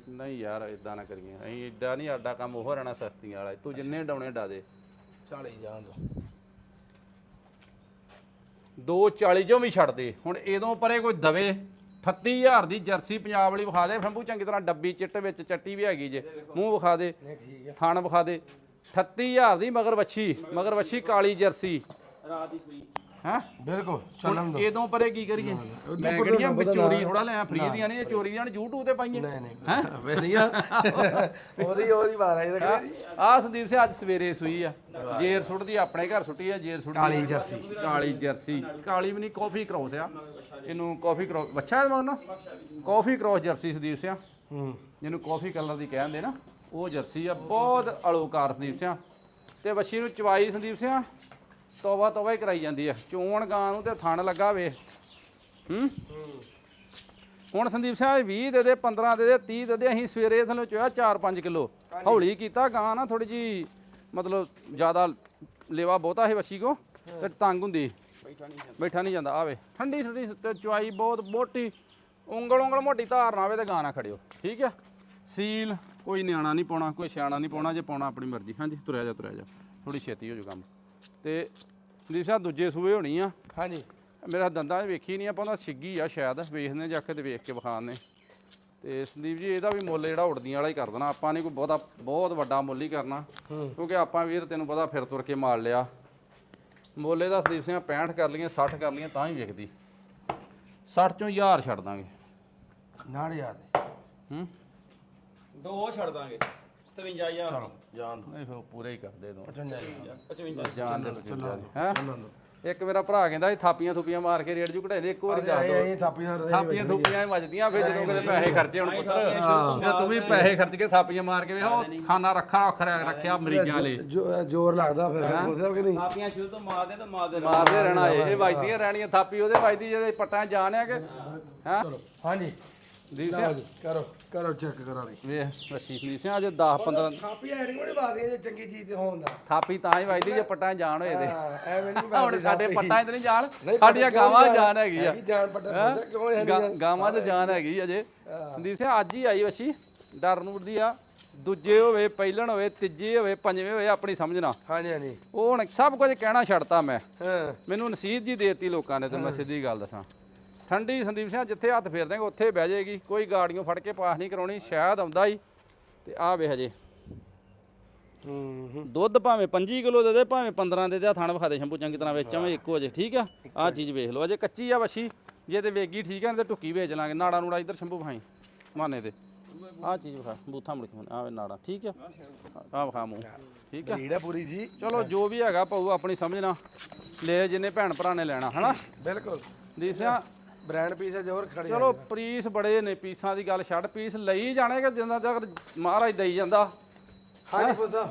ਨਹੀਂ ਯਾਰ ਇਦਾਂ ਨਾ ਕਰੀਏ। ਅਸੀਂ ਇਦਾਂ ਨਹੀਂ ਸਾਡਾ ਕੰਮ ਉਹ ਰਹਿਣਾ ਸਸਤੀਆਂ ਵਾਲਾ। ਤੂੰ ਜਿੰਨੇ ਡਾਉਣੇ ਡਾ ਦੇ। 40 ਜਾਣ ਦੋ। 240 ਚੋਂ ਵੀ ਛੱਡ ਦੇ। ਹੁਣ ਇਹਦੋਂ ਪਰੇ ਕੋਈ ਦਵੇ 38000 ਦੀ ਜਰਸੀ ਪੰਜਾਬ ਵਾਲੀ ਵਿਖਾ ਦੇ। ਫੰਬੂ ਚੰਗੀ ਤਰ੍ਹਾਂ ਡੱਬੀ ਚਿੱਟ ਵਿੱਚ ਚੱਟੀ ਵੀ ਹੈਗੀ ਜੇ। ਮੂੰਹ ਵਿਖਾ ਦੇ ਨਹੀਂ ਠੀਕ ਹੈ ਥਣ ਵਿਖਾ ਦੇ। 38000 ਦੀ ਮਗਰ ਵੱਛੀ ਮਗਰ ਵੱਛੀ ਕਾਲੀ ਜਰਸੀ। ਰਾਤ ਦੀ ਸੂਈ। ਹੈ? ਬਿਲਕੁਲ ਚੱਲਣ ਦੋ। ਇਹਦੋਂ ਪਰੇ ਕੀ ਕਰੀਏ? ਮੈਂ ਕਿਹੜੀਆਂ ਚੋਰੀ ਥੋੜਾ ਲਿਆ ਫਰੀ ਦੀਆਂ ਨਹੀਂ ਇਹ ਚੋਰੀ ਦੀਆਂ YouTube ਤੇ ਪਾਈਆਂ। ਨਹੀਂ ਨਹੀਂ ਹੈ? ਵਧੀਆ। ਉਹਦੀ ਉਹਦੀ ਬਾਤ ਹੈ ਇਹਦਾ ਆ ਸੰਦੀਪ ਸਿੰਘ ਅੱਜ ਸਵੇਰੇ ਸੂਈ ਆ। ਜੇਰ ਸੁੱਟਦੀ ਆਪਣੇ ਘਰ ਸੁੱਟੀ ਆ ਜੇਰ ਸੁੱਟਦੀ ਕਾਲੀ ਜਰਸੀ। ਕਾਲੀ ਜਰਸੀ। ਕਾਲੀ ਵੀ ਨਹੀਂ ਕਾਫੀ ਕ੍ਰੋਸ ਆ। ਇਹਨੂੰ ਕਾਫੀ ਕ੍ਰੋਸ ਬੱਚਾ ਹੈ ਮਗਰ ਕਾਫੀ ਕ੍ਰੋਸ ਜਰਸੀ ਸੰਦੀਪ ਸਿੰਘ ਹੂੰ। ਜਿਹਨੂੰ ਕਾਫੀ ਕਲਰ ਦੀ ਕਹਿੰਦੇ ਨਾ ਉਹ ਜਰਸੀ ਆ। ਬਹੁਤ ਅਲੋਕਾਰ ਸੰਦੀਪ ਸਿੰਘ ਤੇ ਬੱਚੀ ਨੂੰ ਚਵਾਈ ਸੰਦੀਪ ਸਿੰਘ ਤੋਬਾ ਤੋਬਾ ਹੀ ਕਰਾਈ ਜਾਂਦੀ ਆ। ਚੋਣ ਗਾਂ ਨੂੰ ਤੇ ਥਣ ਲੱਗਾ ਵੇ। ਹੂੰ? ਹੁਣ ਸੰਦੀਪ ਸਿੰਘ 20 ਦੇ ਦੇ 15 ਦੇ ਦੇ 30 ਦੇ ਦੇ ਅਸੀਂ ਸਵੇਰੇ ਥੱਲੇ ਚੋਇਆ 4-5 ਕਿਲੋ। ਹੌਲੀ ਕੀਤਾ ਗਾਂ ਨਾ ਥੋੜੀ ਜੀ ਮਤਲਬ ਜ਼ਿਆਦਾ ਲੇਵਾ ਬਹੁਤਾ ਹੈ ਬੱਚੀ ਕੋ ਤੇ ਤੰਗ ਹੁੰਦੀ। ਬੈਠਾ ਨਹੀਂ ਜਾਂਦਾ। ਆਵੇ ਠੰਡੀ ਠੰਡੀ ਤੇ ਚੁਆਈ ਬਹੁਤ ਮੋਟੀ ਉਂਗਲ ਉਂਗਲ ਮੋਟੀ ਧਾਰ ਨਾ ਆਵੇ ਤੇ ਗਾਣਾ ਖੜਿਓ। ਠੀਕ ਆ? ਸੀਲ ਕੋਈ ਨਿਆਣਾ ਨਹੀਂ ਪਾਉਣਾ ਕੋਈ ਸਿਆਣਾ ਨਹੀਂ ਪਾਉਣਾ ਜੇ ਪਾਉਣਾ ਆਪਣੀ ਮਰਜ਼ੀ। ਹਾਂਜੀ ਤੁਰਿਆ ਜਾ ਤੁਰਿਆ ਜਾ। ਥੋੜੀ ਛੇਤੀ ਹੋ ਜੂ ਕੰਮ। ਤੇ ਸੰਦੀਪ ਸਾਹਿਬ ਦੂਜੇ ਸੂਏ ਹੋਣੀ ਆ। ਹਾਂਜੀ। ਮੇਰਾ ਦੰਦਾਂ 'ਚ ਵੇਖੀ ਨਹੀਂ ਆਪਾਂ ਉਹਦਾ ਛਿੱਗੀ ਆ ਸ਼ਾਇਦ ਵੇਖਨੇ ਜਾ ਕੇ ਤੇ ਵੇਖ ਕੇ ਵਿਖਾਣੇ ਤੇ ਸੰਦੀਪ ਜੀ ਇਹਦਾ ਵੀ ਮੁੱਲ ਜਿਹੜਾ ਉੜਦੀਆਂ ਵਾਲਾ ਹੀ ਕਰ ਦੇਣਾ ਆਪਾਂ ਨਹੀਂ ਕੋਈ ਬਹੁਤਾ ਬਹੁਤ ਵੱਡਾ ਮੁੱਲ ਹੀ ਕਰਨਾ। ਕਿਉਂਕਿ ਆਪਾਂ ਵੀਰ ਤੈਨੂੰ ਪਤਾ ਫਿਰ ਤੁਰ ਕੇ ਮਾਰ ਲਿਆ। ਮੁੱਲ ਇਹਦਾ ਸੰਦੀਪ ਸਿੰਘ 65 ਕਰ ਲਈਏ 60 ਕਰ ਲਈਏ ਤਾਂ ਹੀ ਵਿਕਦੀ। 60 ਚੋਂ 1000 ਛੱਡ ਦਾਂਗੇ। ਨਾੜ ਯਾਰ ਦੇ। ਹੂੰ। ਦੋ ਛੱਡ ਦਾਂਗੇ। 57000 ਚਲੋ ਜਾਣ ਦੋ। ਨਹੀਂ ਫਿਰ ਪੂਰੇ ਹੀ ਕਰ ਦੇ। ਦੋ 55 55 ਜਾਨ ਦੇ। ਚੱਲੋ ਹੈ? ਚੱਲਣ ਦੋ ਇੱਕ ਮੇਰਾ ਭਰਾ ਕਹਿੰਦਾ ਸੀ ਥਾਪੀਆਂ ਥੁਪੀਆਂ ਮਾਰ ਕੇ ਰੇਟ ਜੂ ਘਟਾਈ ਇੱਕ ਵਾਰੀ ਦੱਸ ਆਏ ਦੋ। ਆਏ ਥਾਪੀ ਨਾਲ ਥਾਪੀਆਂ ਥੁਪੀਆਂ ਹੀ ਵੱਜਦੀਆਂ ਫਿਰ ਜਦੋਂ ਕਿਤੇ ਪੈਸੇ ਖਰਚੇ ਹੁਣ ਪੁੱਤਰ ਜੇ ਤੂੰ ਵੀ ਪੈਸੇ ਖਰਚ ਕੇ ਥਾਪੀਆਂ ਮਾਰ ਕੇ ਵੇਖ ਉਹ ਖਾਣਾ ਰੱਖਾ ਰੱਖਿਆ ਰੱਖਿਆ ਮਰੀਜ਼ਾਂ ਲਈ। ਜੋਰ ਲੱਗਦਾ ਫਿਰ ਉਹਦਾ ਕਿ ਨਹੀਂ। ਆਪੀਆਂ ਸ਼ੁਰੂ ਤੋਂ ਮਾਰਦੇ ਤਾਂ ਮਾਰਦੇ ਰਹਿਣਾ। ਮਾਰਦੇ ਰਹਿਣਾ ਇਹ ਇਹ ਵੱਜਦੀਆਂ ਰਹਿਣੀਆਂ ਥਾਪੀ ਉਹਦੇ ਵੱਜਦੀ ਜਿਹਦੇ ਪੱਟਾਂ 'ਚ ਜਾਣ ਆ ਕਿ ਹਾਂ? ਚਲੋ ਹਾਂਜੀ। ਦੀਪ ਲਓ ਸਿੰਘ? ਜੀ ਕਰੋ। ਕਰੋ ਚੈੱਕ ਕਰਾ ਲਈ। ਵੇਖ ਰਸ਼ੀ ਦੀਪ ਸਿੰਘ ਅੱਜ 10 15 ਥਾਪੀ ਐਡਿੰਗ ਬੜੀ ਬਾਦੀ ਜੇ ਚੰਗੀ ਚੀਜ਼ ਤੇ ਹੋਣ ਦਾ। ਥਾਪੀ ਤਾਂ ਹੀ ਵੱਜਦੀ ਜੇ ਪੱਟਾਂ ਜਾਣ ਹੋਏ ਤੇ। ਹਾਂ, ਐਵੇਂ ਨਹੀਂ ਹੁਣ ਸਾਡੇ ਪੱਟਾਂ 'ਚ ਨਹੀਂ ਜਾਣ ਨਹੀਂ, ਸਾਡੀਆਂ ਗਾਵਾਂ ਕਿਉਂ ਜਾਨ ਹੈਗੀ ਆ। ਹੈਗੀ ਜਾਨ ਪੱਟਾ ਹੁੰਦਾ ਕਿਉਂ ਹੈ ਗਾ- ਗਾਵਾਂ 'ਚ ਜਾਨ ਹੈਗੀ ਅਜੇ। ਸੰਦੀਪ ਸਿੰਘ ਅੱਜ ਹੀ ਆਈ ਵਸ਼ੀ। ਡਰ ਨੂੰ ਦੀ ਆ। ਦੂਜੇ ਹੋਵੇ ਪਹਿਲਣ ਹੋਵੇ ਤੀਜੇ ਹੋਵੇ ਪੰਜਵੇਂ ਹੋਵੇ ਆਪਣੀ ਸਮਝਣਾ ਹਾਂਜੀ ਹਾਂਜੀ। ਉਹ ਹੁਣ ਸਭ ਕੁਝ ਕਹਿਣਾ ਛੱਡਤਾ ਮੈਂ। ਹਾਂ। ਮੈਨੂੰ ਨਸੀਹਤ ਜੀ ਦੇਤੀ ਲੋਕਾਂ ਨੇ ਤੇ ਮੈਂ ਸਿੱਧੀ ਗੱਲ ਦੱਸਾਂ। ਠੰਡੀ ਸੰਦੀਪ ਸਿੰਘ ਜਿੱਥੇ ਹੱਥ ਫੇਰ ਦੇਂਗੇ ਉੱਥੇ ਬਹਿ ਜਾਏਗੀ। ਕੋਈ ਗਾੜੀਆਂ ਫੜ ਕੇ ਪਾਸ ਨਹੀਂ ਕਰਾਉਣੀ ਸ਼ਾਇਦ ਆਉਂਦਾ ਹੀ। ਤੇ ਆ ਵੇ ਹਜੇ। ਦੁੱਧ ਭਾਵੇਂ 25 ਕਿਲੋ ਦੇ ਦੇ ਭਾਵੇਂ 15 ਦੇ ਦੇ ਆਹ ਥਣ ਵਿਖਾ ਦੇ ਸ਼ੰਭੂ ਚੰਗੀ ਤਰ੍ਹਾਂ ਵੇਚਾਂਗੇ ਇੱਕੋ ਜੇ ਠੀਕ ਆ? ਆਹ ਚੀਜ਼ ਵੇਖ ਲਓ ਅਜੇ ਕੱਚੀ ਆ ਵਛੀ। ਜੇ ਤੇ ਵੇਗੀ ਠੀਕ ਆ ਨਹੀਂ ਤੇ ਟੁੱਕੀ ਵੇਚ ਲਾਂਗੇ। ਨਾੜਾ ਨੂੜਾ ਇੱਧਰ ਸ਼ੰਭੂ ਭਾਈ ਮਾਨੇ ਤੇ। ਆ ਚੀਜ਼ ਵਿਖਾ ਬੂਥਾ ਮੁੜ ਕੇ ਆ ਵੇ ਨਾੜਾ ਠੀਕ ਆ? ਆ ਵਿਖਾ ਮੂੰਹ ਠੀਕ ਆ? ਹੈ ਪੂਰੀ ਜੀ। ਚਲੋ ਜੋ ਵੀ ਹੈਗਾ ਪਾਉ ਆਪਣੀ ਸਮਝ ਨਾਲ। ਲੈ ਜਿੰਨੇ ਭੈਣ ਭਰਾ ਨੇ ਲੈਣਾ ਹਨਾ? ਬਿਲਕੁਲ। ਦੀਪ ਸਿੰਘ ਬ੍ਰਾਂਡ ਪੀਸ ਹੈ ਜੋਰ ਖੜੇ ਚਲੋ ਪੀਸ ਬੜੇ ਨੇ ਪੀਸਾਂ ਦੀ ਗੱਲ ਛੱਡ ਪੀਸ ਲਈ ਜਾਣੇ ਕਿ ਜਿੰਨਾ ਤੱਕ ਮਹਾਰਾਜ ਦੇਈ ਜਾਂਦਾ? ਹਾਂਜੀ ਪੁੱਛਾ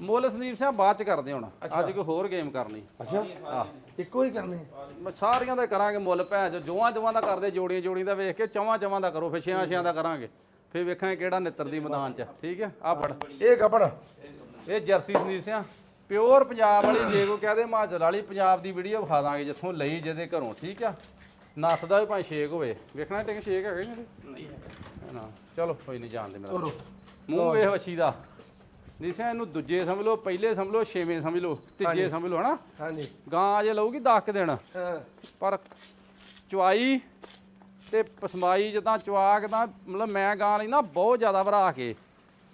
ਮੁੱਲ ਸੰਦੀਪ ਸਿੰਘ ਬਾਅਦ ਚ ਕਰਦੇ ਹੁਣ। ਅੱਜ ਕੋਈ ਹੋਰ ਗੇਮ ਕਰਨੀ। ਅੱਛਾ। ਇੱਕੋ ਹੀ ਕਰਨੇ। ਮੈਂ ਸਾਰੀਆਂ ਦਾ ਕਰਾਂਗੇ ਮੁੱਲ ਭੈਣ ਜੋ ਜੋਆਂ ਜੋਆਂ ਦਾ ਕਰਦੇ ਜੋੜੀਆਂ ਜੋੜੀਆਂ ਦਾ ਵੇਖ ਕੇ ਚਵਾਂ ਚਵਾਂ ਦਾ ਕਰੋ ਫਿਰ ਛਿਆਂ ਛਿਆਂ ਦਾ ਕਰਾਂਗੇ। ਫਿਰ ਵੇਖਾਂਗੇ ਕਿਹੜਾ ਨਿੱਤਰ ਦੀ ਮੈਦਾਨ ਚ ਠੀਕ ਹੈ? ਆ ਫੜ। ਇਹ ਕਪੜ ਇਹ ਜਰਸੀ ਸੰਦੀਪ ਸਿੰਘ ਪਿਓਰ ਪੰਜਾਬ ਵਾਲੀ ਜੇ ਕੋ ਕਹਦੇ ਹਿਮਾਚਲ ਵਾਲੀ ਪੰਜਾਬ ਦੀ ਵੀਡੀਓ ਵਿਖਾ ਦਾਂਗੇ ਜਿੱਥੋਂ ਲਈ ਜਿਹਦੇ ਘਰੋਂ। ਠੀਕ ਆ? ਨੱਸ ਦਾ ਵੀ ਭਾਵੇਂ ਛੇਕ ਹੋਵੇ। ਵੇਖਣਾ ਟਿੰਗ ਛੇਕ ਹੈਗਾ ਜੀ ਨਹੀਂ ਨਾ। ਚਲੋ ਕੋਈ ਨਹੀਂ ਜਾਣਦੇ ਮੇਰਾ। ਮੂੰਹ ਵੇਖ ਵਛੀ ਦਾ। ਦਿਸਿਆ ਇਹਨੂੰ ਦੂਜੇ ਸਮਝ ਲਓ ਪਹਿਲੇ ਸਮਝ ਲਓ ਛੇਵੇਂ ਸਮਝ ਲਓ ਤੀਜੇ ਸਮਝ ਲਓ ਹਨਾ? ਹਾਂਜੀ। ਗਾਂ ਅਜੇ ਲਊਗੀ 10 ਦਿਨ। ਹਾਂ। ਪਰ ਚੁਆਈ ਤੇ ਪਸਮਾਈ ਜਦਾਂ ਚਵਾ ਕੇ ਤਾਂ ਮਤਲਬ ਮੈਂ ਗਾਂ ਲੈਂਦਾ ਬਹੁਤ ਜ਼ਿਆਦਾ ਭਰਾ ਕੇ।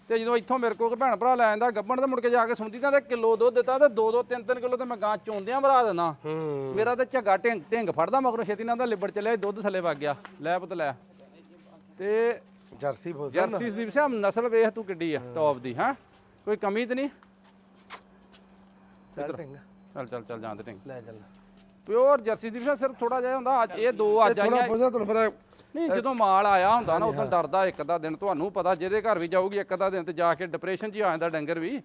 ਤੇ ਜਦੋਂ ਇੱਥੋਂ ਮੇਰੇ ਕੋਲ ਕੋਈ ਭੈਣ ਭਰਾ ਲੈ ਜਾਂਦਾ ਗੱਬਣ ਤੇ ਮੁੜ ਕੇ ਜਾ ਕੇ ਸੁਣਦੀ ਤਾਂ ਤੇ ਕਿਲੋ ਦੁੱਧ ਦਿੱਤਾ ਤੇ 2 2 3 3 ਕਿਲੋ ਤੇ ਮੈਂ ਗਾਂ ਚੋਂਦਿਆਂ ਭਰਾ ਹੂੰ। ਮੇਰਾ ਤੇ ਝੱਗਾ ਢਿੰਗ ਢਿੰਗ ਫੜਦਾ ਮਗਰੋਂ ਛੇਤੀ ਨਾਲ ਦਾ ਲਿਬੜ ਚੱਲਿਆ ਦੁੱਧ ਥੱਲੇ ਵਗ ਗਿਆ। ਲੈ ਪੁੱਤ ਲੈ। ਤੇ ਜਰਸੀ ਪੁੱਛ ਜਰਸੀ ਦੀ ਵੀ ਨਸਲ ਵੇਖ ਤੂੰ ਕਿੱਡੀ ਆ ਟੌਪ ਦੀ ਹਾਂ? ਕੋਈ ਕਮੀ ਤੇ ਨਹੀਂ? ਚੱਲ ਚੱਲ ਚੱਲ ਚੱਲ ਜਾਂਦੇ ਢਿੰਗ। ਲੈ ਚੱਲ। ਪਿਓਰ ਜਰਸੀ ਦੀ ਵੀ ਸਿਰਫ ਥੋੜਾ ਜਿਹਾ ਹੁੰਦਾ ਅੱਜ ਇਹ ਦੋ ਅੱਜ ਥੋੜਾ ਆਈਆਂ ਪੁੱਛਦਾ ਤੁਹਾਨੂੰ ਫਿਰ ਨਹੀਂ ਜਦੋਂ ਮਾਲ ਆਇਆ ਹੁੰਦਾ ਨਾ ਉਦੋਂ ਡਰਦਾ ਇੱਕ ਦਾ ਦਿਨ ਤੁਹਾਨੂੰ ਪਤਾ ਜਿਹਦੇ ਘਰ ਵੀ ਜਾਊਗੀ ਇੱਕ ਦਾ ਦਿਨ ਤੇ ਜਾ ਕੇ ਡਿਪਰੈਸ਼ਨ 'ਚ ਹੀ ਆ ਜਾਂਦਾ ਡੰਗਰ ਵੀ।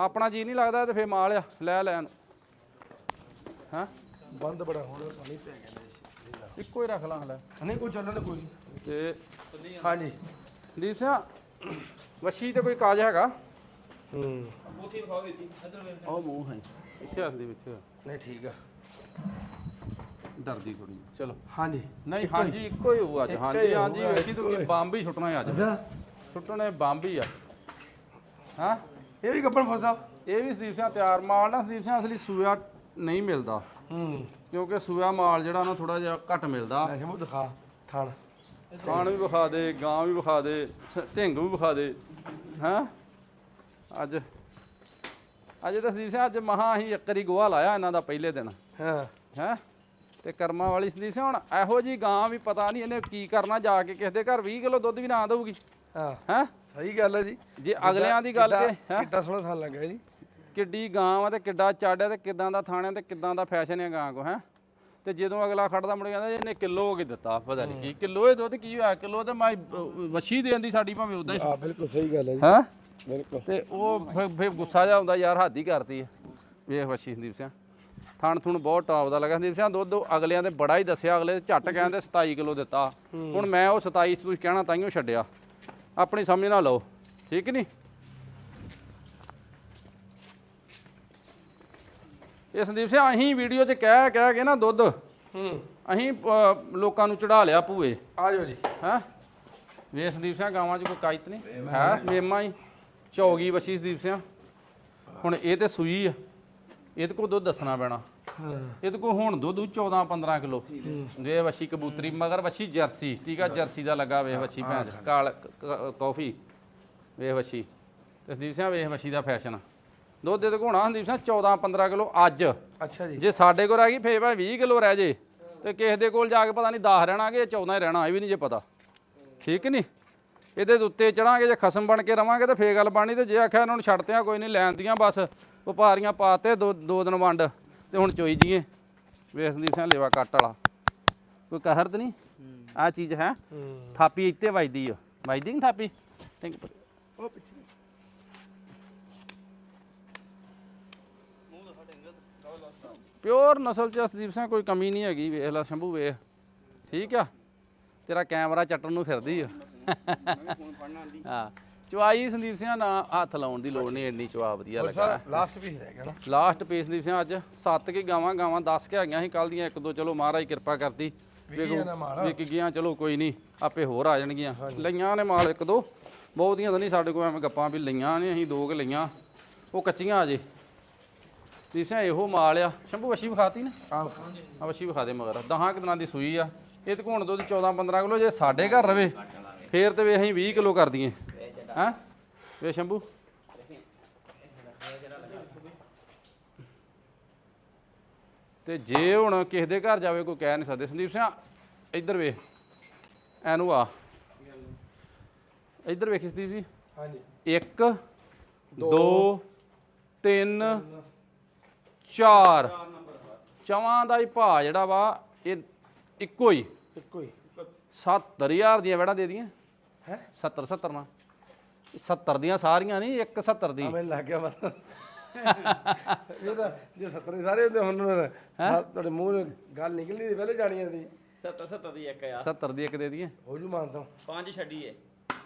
ਆਪਣਾ ਜੀ ਨਹੀਂ ਲੱਗਦਾ ਤੇ ਫੇਰ ਮਾਲ ਆ ਲੈ ਲੈਣ। ਹਾਂ? ਬੰਦ ਬੜਾ ਹੁਣ ਪਾਣੀ ਪੈ ਗਿਆ ਨੇ ਇੱਕੋ ਹੀ ਰੱਖ ਲਾਂ ਹਲੇ ਨਹੀਂ ਕੋਈ ਚੱਲਣ ਕੋਈ ਤੇ ਹਾਂਜੀ। ਦੀਪ ਸਿੰਘ ਵਸ਼ੀ ਤੇ ਕੋਈ ਕਾਜ ਹੈਗਾ? ਹੂੰ। ਬੂਥੀ ਵਿਖਾਓ ਵੀਰ ਜੀ ਇੱਧਰ ਵੇਖ ਉਹ ਮੂੰਹ ਹੈ ਇੱਥੇ ਹੱਸਦੀ ਵਿੱਚ ਨਹੀਂ ਠੀਕ ਆ। ਡਰਦੀ ਥੋੜੀ ਚਲੋ। ਹਾਂਜੀ। ਨਹੀਂ ਹਾਂਜੀ ਇੱਕੋ ਹੀ ਹੋਊ ਅੱਜ। ਹਾਂਜੀ ਹਾਂਜੀ ਵੇਖੀ ਤੂੰ ਕੀ। ਬੰਬ ਹੀ ਛੁੱਟਣਾ ਹੈ ਅੱਜ। ਅੱਛਾ। ਛੁੱਟਣੇ ਬੰਬ ਹੀ ਆ। ਹਾਂ? ਇਹ ਵੀ ਕੱਪਣ ਫਸਦਾ ਇਹ ਵੀ ਸਦੀਪ ਸਿੰਘ ਤਿਆਰ। ਮਾਲ ਨਾ ਸਦੀਪ ਸਿੰਘ ਅਸਲੀ ਸੂਆ ਨਹੀਂ ਮਿਲਦਾ। ਹੂੰ। ਕਿਉਂਕਿ ਸੂਆ ਮਾਲ ਜਿਹੜਾ ਨਾ ਥੋੜਾ ਜਿਹਾ ਘੱਟ ਮਿਲਦਾ। ਐਸੇ ਮੂੰਹ ਦਿਖਾ ਥਾਣ ਖਾਣ ਵੀ ਵਿਖਾ ਦੇ ਗਾਂ ਵੀ ਵਿਖਾ ਦੇ ਢਿੰਗ ਵੀ ਵਿਖਾ ਦੇ। ਹਾਂ? ਅੱਜ ਅੱਜ ਤਾਂ ਸਦੀਪ ਸਿੰਘ ਅੱਜ ਮਹਾ ਅਸੀਂ ਇੱਕ ਵਾਰੀ ਗੋਹਾ ਲਾਇਆ ਇਹਨਾਂ ਦਾ ਪਹਿਲੇ ਦਿਨ। ਹਾਂ। ਹੈ? ਤੇ ਕਰਮਾਂ ਵਾਲੀ ਸਦੀਪ ਸਿੰਘ ਹੁਣ ਇਹੋ ਜੀ ਗਾਂ ਵੀ ਪਤਾ ਨਹੀਂ ਇਹਨੇ ਕੀ ਕਰਨਾ ਜਾ ਕੇ ਕਿਸੇ ਦੇ ਘਰ 20 ਕਿਲੋ ਦੁੱਧ ਵੀ ਨਾ ਦਊਗੀ। ਹਾਂ। ਹੈ? ਸਹੀ ਗੱਲ ਹੈ ਜੀ। ਜੇ ਅਗਲਿਆਂ ਦੀ ਗੱਲ ਤੇ ਕਿੱਡਾ- ਹੈ? ਕਿੱਡਾ ਸੋਹਣਾ ਥਾਂ ਲੱਗਾ ਜੀ। ਕਿੱਡੀ ਗਾਂ ਵਾ ਤੇ ਕਿੱਡਾ ਚਾੜਿਆ ਤੇ ਕਿੱਦਾਂ ਦਾ ਥਾਣਿਆ ਤੇ ਕਿੱਦਾਂ ਦਾ ਫੈਸ਼ਨ ਹੈ ਗਾਂ ਕੋ ਹੈ? ਤੇ ਜਦੋਂ ਅਗਲਾ ਖੜਦਾ ਮੁੜ ਕਹਿੰਦਾ ਇਹਨੇ ਕਿਲੋ ਹੋ ਕੇ ਦਿੱਤਾ ਪਤਾ ਨਹੀਂ ਕੀ। ਕਿਲੋ ਇਹ ਦੁੱਧ ਕੀ ਹੋਇਆ? ਕਿਲੋ ਤੇ ਮੈਂ ਵਛੀ ਦੇਣ ਦੀ ਸਾਡੀ ਭਾਵੇਂ ਉਦਾਂ ਹੀ ਆ ਬਿਲਕੁਲ ਸਹੀ ਗੱਲ ਹੈ ਜੀ। ਹੈ? ਬਿਲਕੁਲ। ਤੇ ਉਹ ਫਿਰ- ਫਿਰ ਗੁੱਸਾ ਜਾ ਹੁੰਦਾ ਯਾਰ ਹੱਦ ਹੀ ਕਰਤੀ ਹੈ ਵੇਖ ਵਛੀ ਸੰਦੀਪ ਸਿੰਘ। ਥਣ ਥੁਣ ਬਹੁਤ ਟੌਪ ਦਾ ਲੱਗਾ। ਸੰਦੀਪ ਸਿੰਘ ਦੁੱਧ ਅਗਲਿਆਂ ਦੇ ਬੜਾ ਹੀ ਦੱਸਿਆ ਅਗਲੇ ਝੱਟ ਕਹਿੰਦੇ 27 ਕਿਲੋ ਦਿੱਤਾ। ਹੁਣ ਮੈਂ ਉਹ 27 ਤੁਸੀਂ ਕਹਿਣਾ ਤਾਈਓ ਛੱਡਿਆ। ਆਪਣੀ ਸਮਝ ਨਾਲ ਲਓ। ਠੀਕ ਨਹੀਂ ਇਹ ਸੰਦੀਪ ਸਿੰਘ ਅਸੀਂ ਵੀਡੀਓ 'ਚ ਕਹਿ ਕਹਿ ਕੇ ਨਾ ਦੁੱਧ ਹੂੰ। ਅਸੀਂ ਲੋਕਾਂ ਨੂੰ ਚੜਾ ਲਿਆ ਭੂਏ। ਆ ਜਾਓ ਜੀ। ਹੈ? ਵੇ ਸੰਦੀਪ ਸਿੰਘ ਗਾਵਾਂ 'ਚ ਕੋਈ ਕਾਇਤ ਨਹੀਂ ਹੈ? ਮੇਮਾ ਹੀ। ਚੌਗੀ ਵਛੀ ਸੰਦੀਪ ਸਿੰਘ। ਹੁਣ ਇਹ ਤੇ ਸੂਈ ਆ। ਇਹਦੇ ਕੋਲ ਦੁੱਧ ਦੱਸਣਾ ਪੈਣਾ। ਇਹਦੇ ਕੋਲ ਹੁਣ ਦੁੱਧ 14 15 ਕਿਲੋ। ਵੇ ਵਛੀ ਕਬੂਤਰੀ ਮਗਰ ਵਛੀ ਜਰਸੀ ਠੀਕ ਆ? ਜਰਸੀ ਦਾ ਲੱਗਾ ਵੇ ਵਛੀ ਭੈਣ ਚੋਦ, ਕਾਲ ਕ- ਕਾਫੀ ਵੇ ਵਛੀ। ਤੇ ਸੰਦੀਪ ਸਿੰਘ ਵੇ ਵਛੀ ਦਾ ਫੈਸ਼ਨ। ਦੁੱਧ ਇਹਦੇ ਕੋਲ ਹੋਣਾ ਸੰਦੀਪ ਸਿੰਘ 14 15 ਕਿਲੋ ਅੱਜ। ਅੱਛਾ ਜੀ। ਜੇ ਸਾਡੇ ਕੋਲ ਰਹਿ ਗਈ ਫੇਰ ਭਾਵੇਂ 20 ਕਿਲੋ ਰਹਿ ਜੇ। ਤੇ ਕਿਸੇ ਦੇ ਕੋਲ ਜਾ ਕੇ ਪਤਾ ਨਹੀਂ 10 ਰਹਿਣਾ ਕਿ 14 ਹੀ ਰਹਿਣਾ ਇਹ ਵੀ ਨਹੀਂ ਜੇ ਪਤਾ। ਠੀਕ ਨਹੀਂ ਇਹਦੇ ਦੇ ਉੱਤੇ ਚੜਾਂਗੇ ਜੇ ਖਸਮ ਬਣ ਕੇ ਰਵਾਂਗੇ ਤੇ ਫੇਰ ਗੱਲ ਬਣਨੀ। ਤੇ ਜੇ ਆਖਿਆ ਇਹਨਾਂ ਨੂੰ ਛੱਡਤਿਆਂ ਕੋਈ ਨਹੀਂ ਲੈਂਦੀਆਂ ਬਸ ਵਪਾਰੀਆਂ ਪਾਤੇ ਦੋ ਦੋ ਦਿਨ ਵੰਡ। ਤੇ ਹੁਣ ਚੋਈ ਜੀਏ ਵੇਖ ਸੰਦੀਪ ਸਿੰਘ ਲੇਵਾ ਕੱਟ ਵਾਲਾ। ਕੋਈ ਕਹਿਰ ਤੇ ਨਹੀਂ? ਆ ਚੀਜ਼ ਹੈ। ਥਾਪੀ ਇੱਥੇ ਵੱਜਦੀ ਆ। ਵੱਜਦੀ ਨਹੀਂ ਥਾਪੀ? ਟਿੰਕ ਉਹ ਪਿੱਛੇ। ਪਿਓਰ ਨਸਲ ਚ ਅਸਦੀਪ ਸਿੰਘ ਕੋਈ ਕਮੀ ਨਹੀਂ ਹੈਗੀ ਵੇਖ ਲੈ ਸ਼ੰਭੂ ਵੇਖ। ਠੀਕ ਆ? ਤੇਰਾ ਕੈਮਰਾ ਚੱਟਣ ਨੂੰ ਫਿਰਦੀ ਆ। ਹਾਂ। ਚਵਾਈ ਸੰਦੀਪ ਸਿੰਘ ਨਾ ਹੱਥ ਲਾਉਣ ਦੀ ਲੋੜ ਨਹੀਂ ਇੰਨੀ ਚਵਾ ਵਧੀਆ ਲੱਗਾ। ਸਰ ਲਾਸਟ ਪੀਸ ਰਹਿ ਗਿਆ ਨਾ। ਲਾਸਟ ਪੀਸ ਸੰਦੀਪ ਸਿੰਘ ਅੱਜ ਸੱਤ ਕੇ ਗਾਵਾਂ ਗਾਵਾਂ 10 ਕੇ ਹੈਗੀਆਂ ਸੀ ਕੱਲ ਦੀਆਂ ਇੱਕ ਦੋ ਚਲੋ ਮਹਾਰਾਜ ਕਿਰਪਾ ਨਾ ਮਾਲ। ਵਿਕ ਗਈਆਂ ਚਲੋ ਕੋਈ ਨਹੀਂ ਆਪੇ ਹੋਰ ਆ ਜਾਣਗੀਆਂ। ਲਈਆਂ ਨੇ ਮਾਲ ਇੱਕ ਦੋ ਬਹੁਤੀਆਂ ਤਾਂ ਨਹੀਂ ਸਾਡੇ ਕੋਲ ਐਵੇਂ ਗੱਪਾਂ ਵੀ ਲਈਆਂ ਨੇ ਅਸੀਂ ਦੋ ਕੇ ਲਈਆਂ। ਉਹ ਕੱਚੀਆਂ ਅਜੇ। ਸੰਦੀਪ ਸਿੰਘ ਇਹੋ ਮਾਲ ਆ। ਸ਼ੰਭੂ ਵਸ਼ੀ ਵਿਖਾਤੀ ਨਾ? ਆ ਆ ਵੱਛੀ ਵਿਖਾ ਦੇ ਮਗਰ। ਦਹਾਂ ਕੁ ਦਿਨਾਂ ਦੀ ਸੂਈ ਆ। ਇਹ ਤੇ ਹੁਣ ਦੁੱਧ 14 15 ਕਿਲੋ ਜੇ ਸਾਡੇ ਘਰ ਰਵੇ ਫੇਰ ਤੇ ਵੇ ਅਸੀਂ 20 ਕਿਲੋ ਕਰ ਦਈਏ। ਹੈਂ ਵੇ ਸ਼ੰਭੂ ਤੇ ਜੇ ਹੁਣ ਕਿਸੇ ਦੇ ਘਰ ਜਾਵੇ ਕੋਈ ਕਹਿ ਨਹੀਂ ਸਕਦੇ। ਸੰਦੀਪ ਸਿੰਘ ਇੱਧਰ ਵੇ ਐਨੂੰ ਆ। ਇੱਧਰ ਵੇਖੀ ਸਦੀਪ ਜੀ। ਹਾਂਜੀ। 1 2 3 4 ਚਵਾਂ ਦਾ ਹੀ ਭਾਅ ਜਿਹੜਾ ਵਾ ਇਹ ਇੱਕੋ ਹੀ। ਇੱਕੋ ਹੀ। 70000 ਦੀਆਂ ਵੜਾ ਦੇ ਦੀਆਂ। ਹੈ? 70 70 ਨਾ 70 ਦੀਆਂ ਸਾਰੀਆਂ ਨਹੀਂ ਇੱਕ 70 ਦੀ। ਮੈਨੂੰ ਲੱਗ ਗਿਆ ਮਤਲਬ ਇਹ ਤਾਂ ਜੇ 70 ਸਾਰੇ ਹੁੰਦੇ ਹੁਣ ਤੁਹਾਡੇ ਮੂੰਹ ਤੋਂ ਗੱਲ ਨਿਕਲਣੀ ਸੀ ਪਹਿਲੇ ਜਾਣੀਆਂ ਸੀ 70 70 ਦੀ ਇੱਕ ਆ। 70 ਦੀ ਇੱਕ ਦੇ ਦਈਏ। ਹੋ ਜੂ ਮਾਨਤਾ ਪੰਜ ਛੱਡੀ ਏ।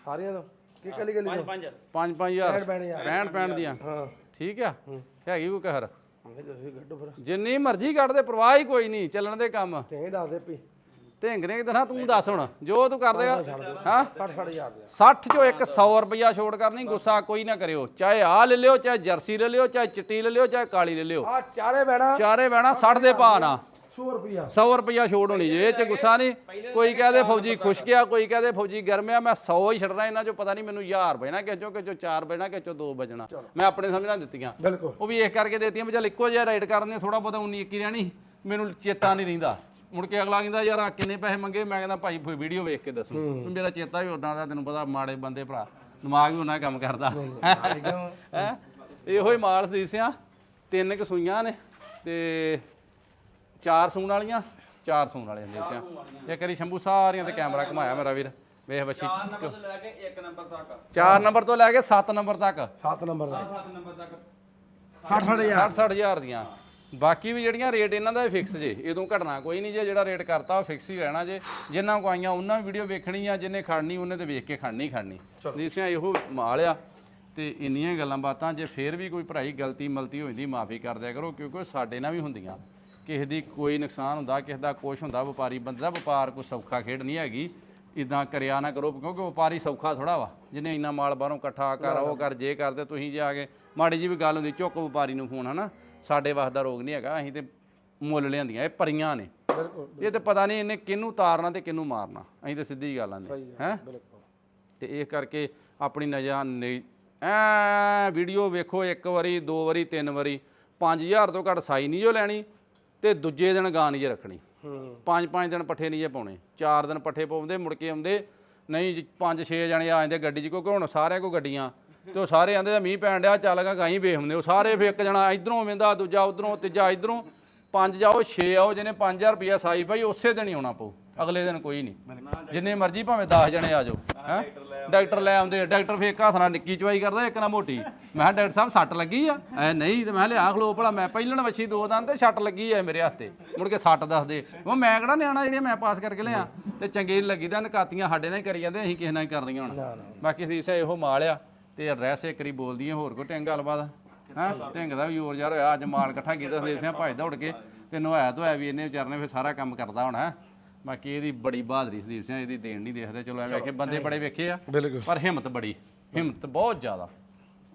ਸਾਰੀਆਂ ਤੋਂ? ਕਿ ਕੱਲੀ ਕੱਲੀ ਪੰਜ ਪੰਜ। 5 5000 ਪੈਣ ਯਾਰ। 65 65 ਦੀਆਂ। ਹਾਂ। ਠੀਕ ਆ? ਹੈਗੀ ਕੋਈ ਕਹਿਰ? ਤੁਸੀਂ ਕੱਢੋ ਫਿਰ। ਜਿੰਨੀ ਮਰਜ਼ੀ ਕੱਢਦੇ ਪਰਵਾਹ ਹੀ ਕੋਈ ਨਹੀਂ ਚੱਲਣ ਦੇ ਕੰਮ। ਤੇ ਇਹ ਦੱਸ ਦੇ ਪੀ ਢਿੰਗਰੇ ਕਿਦਾਂ ਤੂੰ ਦੱਸ ਹੁਣ ਜੋ ਤੂੰ ਕਰਦੇ ਆ ਹਾਂ? 60 60 ਹਜ਼ਾਰ ਦੇ। 60 ਚੋਂ ਇੱਕ 100 ਰੁਪਇਆ ਛੋੜ ਕਰਨੀ ਗੁੱਸਾ ਕੋਈ ਨਾ ਕਰਿਓ। ਚਾਹੇ ਆ ਲੈ ਲਿਓ ਚਾਹੇ ਜਰਸੀ ਲੈ ਲਿਓ ਚਾਹੇ ਚਿੱਟੀ ਲੈ ਲਿਓ ਚਾਹੇ ਕਾਲੀ ਲੈ ਲਿਓ। ਆ ਚਾਰੇ ਬੈਣਾ ਚਾਰੇ ਬਹਿਣਾ 60 ਦੇ ਭਾਅ ਨਾ 100 ਰੁਪਿਆ 100 ਰੁਪਇਆ ਛੋੜ ਹੋਣੀ ਜੇ ਇਹ ਚ ਗੁੱਸਾ ਨਹੀਂ। ਕੋਈ ਕਹਦੇ ਫੌਜੀ ਖੁਸ਼ ਗਿਆ ਕੋਈ ਕਹਦੇ ਫੌਜੀ ਗਰਮ ਆ ਮੈਂ 100 ਹੀ ਛੱਡਣਾ ਇਹਨਾਂ ਚੋਂ ਪਤਾ ਨਹੀਂ ਮੈਨੂੰ 1000 ਬਹਿਣਾ ਕਿ ਚੋਂ ਕਿ ਚੋਂ 4 ਬਹਿਣਾ ਕਿ ਚੋਂ 2 ਬਜਣਾ ਮੈਂ ਆਪਣੇ ਸਮਝ ਨਾਲ ਦਿੱਤੀਆਂ। ਬਿਲਕੁਲ। ਉਹ ਵੀ ਇਹ ਕਰਕੇ ਦੇਤੀਆਂ ਵੀ ਚੱਲ ਇੱਕੋ ਜਿਹਾ ਰਾਈਡ ਕਰਨੇ ਥੋੜਾ ਬਹੁਤਾ 19 21 ਰਹਿਣੀ ਮੈਨੂੰ ਚੇਤਾ ਨਹੀਂ ਰਹਿੰਦਾ। ਮੁੜ ਕੇ ਅਗਲਾ ਕਹਿੰਦਾ ਯਾਰ ਆ ਕਿੰਨੇ ਪੈਸੇ ਮੰਗੇ? ਮੈਂ ਕਹਿੰਦਾ ਭਾਈ ਵੀਡੀਓ ਵੇਖ ਕੇ ਦੱਸੋ। ਵੀ ਮੇਰਾ ਚੇਤਾ ਵੀ ਉਦਾਂ ਦਾ ਤੈਨੂੰ ਪਤਾ ਮਾੜੇ ਬੰਦੇ ਭਰਾ ਦਿਮਾਗ ਵੀ ਉਹਨਾਂ ਕੰਮ ਕਰਦਾ। ਹੈ ਇਹੋ ਹੀ ਮਾਲ ਸੀਸਿਆ ਤਿੰਨ ਕੁ ਸੂਈਆਂ ਨੇ ਤੇ ਚਾਰ ਸੂਣ ਵਾਲੀਆਂ ਚਾਰ ਸੂਣ ਵਾਲੇ ਦੇਸਿਆ ਇੱਕ ਵਾਰੀ ਸ਼ੰਭੂ ਸਾਰੀਆਂ ਤੇ ਕੈਮਰਾ ਘੁਮਾਇਆ ਮੇਰਾ ਵੀਰ। ਵੇਖ ਬੱਚੀ ਚਾਰ ਨੰਬਰ ਤੋਂ ਲੈ ਕੇ ਇੱਕ ਨੰਬਰ ਤੱਕ। ਚਾਰ ਨੰਬਰ ਤੋਂ ਲੈ ਕੇ 7 ਨੰਬਰ ਤੱਕ। 7 ਨੰਬਰ ਦਾ 7 ਨੰਬਰ ਤੱਕ। 60 60 ਹਜ਼ਾਰ। 60 ਹਜ਼ਾਰ ਦੀਆਂ। ਬਾਕੀ ਵੀ ਜਿਹੜੀਆਂ ਰੇਟ ਇਹਨਾਂ ਦਾ ਫਿਕਸ ਜੇ ਇਦੋਂ ਘਟਣਾ ਕੋਈ ਨਹੀਂ ਜੇ ਜਿਹੜਾ ਰੇਟ ਕਰਤਾ ਉਹ ਫਿਕਸ ਹੀ ਰਹਿਣਾ ਜੇ। ਜਿੰਨਾ ਕੋ ਆਈਆਂ ਉਹਨਾਂ ਵੀਡੀਓ ਵੇਖਣੀ ਆ ਜਿੰਨੇ ਖੜਨੀ ਉਹਨੇ ਤੇ ਵੇਖ ਕੇ ਖੜਨੀ ਖੜਨੀ ਦੀਸਿਆ ਇਹੋ ਮਾਲ ਆ ਤੇ ਇੰਨੀਆਂ ਗੱਲਾਂ ਬਾਤਾਂ ਜੇ ਫੇਰ ਵੀ ਕੋਈ ਭਰਾਈ ਗਲਤੀ ਮਲਤੀ ਹੋ ਜਾਂਦੀ ਮਾਫੀ ਕਰ ਦਿਆ ਕਰੋ ਕਿਉਂਕਿ ਸਾਡੇ ਨਾਲ ਵੀ ਹੁੰਦੀਆਂ। ਕਿਸੇ ਦੀ ਕੋਈ ਨੁਕਸਾਨ ਹੁੰਦਾ ਕਿਸੇ ਦਾ ਕੁਛ ਹੁੰਦਾ ਵਪਾਰੀ ਬੰਦੇ ਦਾ ਵਪਾਰ ਕੋਈ ਸੌਖਾ ਖੇਡ ਨਹੀਂ ਹੈਗੀ। ਇਦਾਂ ਕਰਿਆ ਨਾ ਕਰੋ ਕਿਉਂਕਿ ਵਪਾਰੀ ਸੌਖਾ ਥੋੜਾ ਵਾ ਜਿਹਨੇ ਇੰਨਾ ਮਾਲ ਬਾਹਰੋਂ ਇਕੱਠਾ ਕਰ ਉਹ ਕਰ ਜੇ ਕਰਦੇ ਤੁਸੀਂ ਜੇ ਆ ਕੇ ਮਾੜੀ ਜੀ ਵੀ ਗੱਲ ਹੁੰਦੀ ਚੁੱਕ ਵਪਾਰੀ ਨੂੰ ਫੋਨ ਹਨਾ? ਸਾਡੇ ਵਾਸ ਦਾ ਰੋਗ ਨਹੀਂ ਹੈਗਾ ਅਸੀਂ ਤੇ ਮੁੱਲ ਲਿਆਂਦੀਆਂ ਇਹ ਪਰੀਆਂ ਨੇ। ਬਿਲਕੁਲ ਇਹ ਤੇ ਪਤਾ ਨਹੀਂ ਇਹਨੇ ਕਿਹਨੂੰ ਤਾਰਨਾ ਤੇ ਕਿਹਨੂੰ ਮਾਰਨਾ ਅਸੀਂ ਤੇ ਸਿੱਧੀ ਗੱਲ ਆਂਦੇ ਹੈ? ਬਿਲਕੁਲ। ਤੇ ਇਸ ਕਰਕੇ ਆਪਣੀ ਨਜ਼ਰ ਨੇ ਐ ਵੀਡੀਓ ਵੇਖੋ ਇੱਕ ਵਾਰੀ ਦੋ ਵਾਰੀ ਤਿੰਨ ਵਾਰੀ 5000 ਤੋਂ ਘੱਟ ਸਾਈ ਨਹੀਂ ਜੋ ਲੈਣੀ ਤੇ ਦੂਜੇ ਦਿਨ ਗਾਂ ਨਹੀਂ ਜੇ ਰੱਖਣੀ। ਪੰਜ ਪੰਜ ਦਿਨ ਪੱਠੇ ਨਹੀਂ ਜੇ ਪਾਉਣੇ ਚਾਰ ਦਿਨ ਪੱਠੇ ਪਾਉਂਦੇ ਮੁੜ ਕੇ ਆਉਂਦੇ ਨਹੀਂ ਪੰਜ ਛੇ ਜਣੇ ਆ ਜਾਂਦੇ ਗੱਡੀ 'ਚ ਕਿਉਂਕਿ ਹੁਣ ਸਾਰਿਆਂ ਕੋ ਗੱਡੀਆਂ ਤੇ ਉਹ ਸਾਰੇ ਆਂਦੇ ਆ ਮੀਂਹ ਪੈਣ ਡਿਆ ਚੱਲ ਗਾ ਗਾਂ ਹੀ ਵੇਖ ਹੁੰਦੇ ਉਹ ਸਾਰੇ ਫੇ ਇੱਕ ਜਣਾ ਇਧਰੋਂ ਵੇਂਦਾ ਦੂਜਾ ਉਧਰੋਂ ਤੀਜਾ ਇਧਰੋਂ ਪੰਜ ਜਾਓ ਛੇ ਆਓ ਜਿਹਨੇ 5000 ਰੁਪਿਆ ਸਾਈ ਭਾਈ ਉਸੇ ਦਿਨ ਹੀ ਆਉਣਾ ਪਊ। ਅਗਲੇ ਦਿਨ ਕੋਈ ਨਹੀਂ। ਜਿੰਨੇ ਮਰਜ਼ੀ ਭਾਵੇਂ 10 ਜਣੇ ਆ ਜਾਓ ਹੈ? ਡਾਕਟਰ ਲੈ ਆਉਂਦੇ ਡਾਕਟਰ ਫੇਰ ਹੱਥ ਨਾਲ ਨਿੱਕੀ ਚਵਾਈ ਕਰਦਾ ਇੱਕ ਨਾ ਮੋਟੀ। ਮੈਂ ਕਿਹਾ ਡਾਕਟਰ ਸਾਹਿਬ ਸੱਟ ਲੱਗੀ ਆ? ਐ ਨਹੀਂ ਤੇ ਮੈਂ ਲਿਆ ਖਲੋ ਭਲਾ ਮੈਂ ਪਹਿਲਣ ਵੱਛੀ ਦੋ ਦੰਦ ਤੇ ਸੱਟ ਲੱਗੀ ਐ ਮੇਰੇ ਹੱਥੇ। ਮੁੜ ਕੇ ਸੱਟ ਦੱਸਦੇ ਉਹ ਮੈਂ ਕਿਹੜਾ ਨਿਆਣਾ ਜਿਹੜੀਆਂ ਮੈਂ ਪਾਸ ਕਰਕੇ ਲਿਆ? ਤੇ ਚੰਗੇ ਨੀ ਲੱਗੀ ਤਾਂ ਨਕਾਤੀਆਂ ਸਾਡੇ ਨਾਲ ਹੀ ਕਰੀ ਜਾਂਦੇ ਅਸੀਂ ਕਿਸੇ ਨਾਲ ਹੀ ਕਰਦੀਆਂ ਹੁਣ। ਬਾਕੀ ਸੀਸਾ ਇਹੋ ਮਾਲ ਆ। ਤੇ ਐਡਰੈਸ ਇੱਕ ਵਾਰੀ ਬੋਲਦੀ ਆ ਹੋਰ ਕੋਈ ਢੰਗ ਗੱਲਬਾਤ? ਹਾਂ? ਢੰਗ ਦਾ ਵੀ ਜ਼ੋਰ ਯਾਰ ਹੋਇਆ ਅੱਜ ਮਾਲ ਇਕੱਠਾ ਕੀਤਾ ਸੰਦੀਪ ਸਿੰਘ ਭੱਜ ਦੌੜ ਕੇ ਤੇ ਨਵਾਇਆ ਧੋਇਆ ਵੀ ਇਹਨੇ ਵਿਚਾਰ ਨੇ ਫਿਰ ਸਾਰਾ ਕੰਮ ਕਰਦਾ ਹੋਣਾ ਬਾਕੀ ਇਹਦੀ ਬੜੀ ਬਹਾਦਰੀ ਸੰਦੀਪ ਸਿੰਘ ਇਹਦੀ ਦੇਣ ਨਹੀਂ ਦੇਖਦੇ ਚਲੋ ਐਵੇਂ ਵੇਖੇ ਬੰਦੇ ਬੜੇ ਵੇਖੇ ਆ ਬਿਲਕੁਲ। ਪਰ ਹਿੰਮਤ ਬੜੀ ਹਿੰਮਤ ਬਹੁਤ ਜ਼ਿਆਦਾ।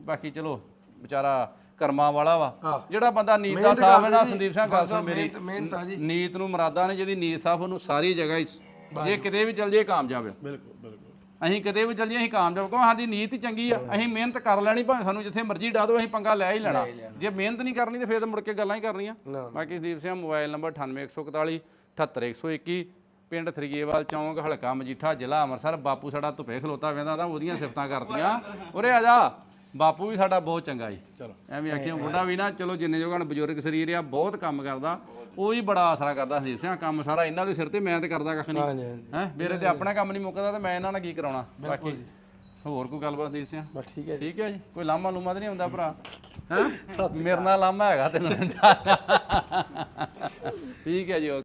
ਬਾਕੀ ਚਲੋ ਵਿਚਾਰਾ ਕਰਮਾਂ ਵਾਲਾ ਵਾ। ਜਿਹੜਾ ਬੰਦਾ ਨੀਤ ਦਾ ਸਾਫ਼ ਹੈ ਨਾ ਸੰਦੀਪ ਸਿੰਘ ਗੱਲ ਸੁਣ ਮੇਰੀ। ਮਿਹਨਤ ਆ ਜੀ। ਨੀਤ ਨੂੰ ਮਰਾਦਾ ਨੇ ਜਿਹਦੀ ਨੀਤ ਸਾਫ਼ ਉਹਨੂੰ ਸਾਰੀ ਜਗ੍ਹਾ ਹੀ ਜੇ ਕਿਤੇ ਵੀ ਚੱਲ ਜੇ ਕਾਮਯਾਬ ਆ। ਬਿਲਕੁਲ ਬਿਲਕੁਲ। ਅਸੀਂ ਕਿਤੇ ਵੀ ਚੱਲ ਜੇ ਅਸੀਂ ਕਾਮਯਾਬ ਕਿਉਂ ਸਾਡੀ ਨੀਤ ਹੀ ਚੰਗੀ ਆ। ਅਸੀਂ ਮਿਹਨਤ ਕਰ ਲੈਣੀ ਭਾਵੇਂ ਸਾਨੂੰ ਜਿੱਥੇ ਮਰਜ਼ੀ ਡਾ ਦਿਓ ਅਸੀਂ ਪੰਗਾ ਲੈ ਹੀ ਲੈਣਾ। ਜੇ ਮਿਹਨਤ ਨਹੀਂ ਕਰਨੀ ਤੇ ਫਿਰ ਤਾਂ ਮੁੜ ਕੇ ਗੱਲਾਂ ਹੀ ਕਰਨੀਆਂ। ਬਾਕੀ ਸੰਦੀਪ ਸਿੰਘ ਮੋਬਾਈਲ ਨੰਬਰ 98141 78121 ਪਿੰਡ ਥਰੀਏਵਾਲ ਚੌਂਕ ਹਲਕਾ ਮਜੀਠਾ ਜ਼ਿਲ੍ਹਾ ਅੰਮ੍ਰਿਤਸਰ। ਬਾਪੂ ਸਾਡਾ ਧੁੱਪੇ ਖਲੋਤਾ ਵੇਂਦਾ ਤਾਂ ਉਹਦੀਆਂ ਸਿਫਤਾਂ ਕਰਦੀਆਂ ਉਰੇ ਆ ਜਾ। ਬਾਪੂ ਵੀ ਸਾਡਾ ਬਹੁਤ ਚੰਗਾ ਜੀ। ਚਲੋ। ਐਵੇਂ ਆਖਿਆ ਮੁੰਡਾ ਵੀ ਨਾ ਚਲੋ ਜਿੰਨੇ ਜੋਗਣ ਬਜ਼ੁਰਗ ਸਰੀਰ ਆ ਬਹੁਤ ਕੰਮ ਕਰਦਾ। ਉਹ ਵੀ ਬੜਾ ਆਸਰਾ ਕਰਦਾ ਸੰਦੀਪ ਸਿੰਘ ਕੰਮ ਸਾਰਾ ਇਹਨਾਂ ਦੇ ਸਿਰ ਤੇ ਮੈਂ ਤੇ ਕਰਦਾ ਕੱਖ ਨਹੀਂ ਹਾਂਜੀ ਹਾਂਜੀ। ਹੈ ਮੇਰੇ ਤੇ ਆਪਣਾ ਕੰਮ ਨਹੀਂ ਮੁੱਕਦਾ ਤੇ ਮੈਂ ਇਹਨਾਂ ਨਾਲ ਕੀ ਕਰਾਉਣਾ? ਬਾਕੀ ਹੋਰ ਕੋਈ ਗੱਲਬਾਤ ਸੰਦੀਪ ਸਿੰਘ? ਬਸ ਠੀਕ ਹੈ ਜੀ। ਠੀਕ ਹੈ ਜੀ ਕੋਈ ਲਾਮਾ ਲੂਮਾ ਤਾਂ ਨਹੀਂ ਹੁੰਦਾ ਭਰਾ? ਹੈ? ਮੇਰੇ ਨਾਲ ਲਾਮਾ ਹੈਗਾ ਤੈਨੂੰ। ਠੀਕ ਹੈ ਜੀ ਓਕੇ।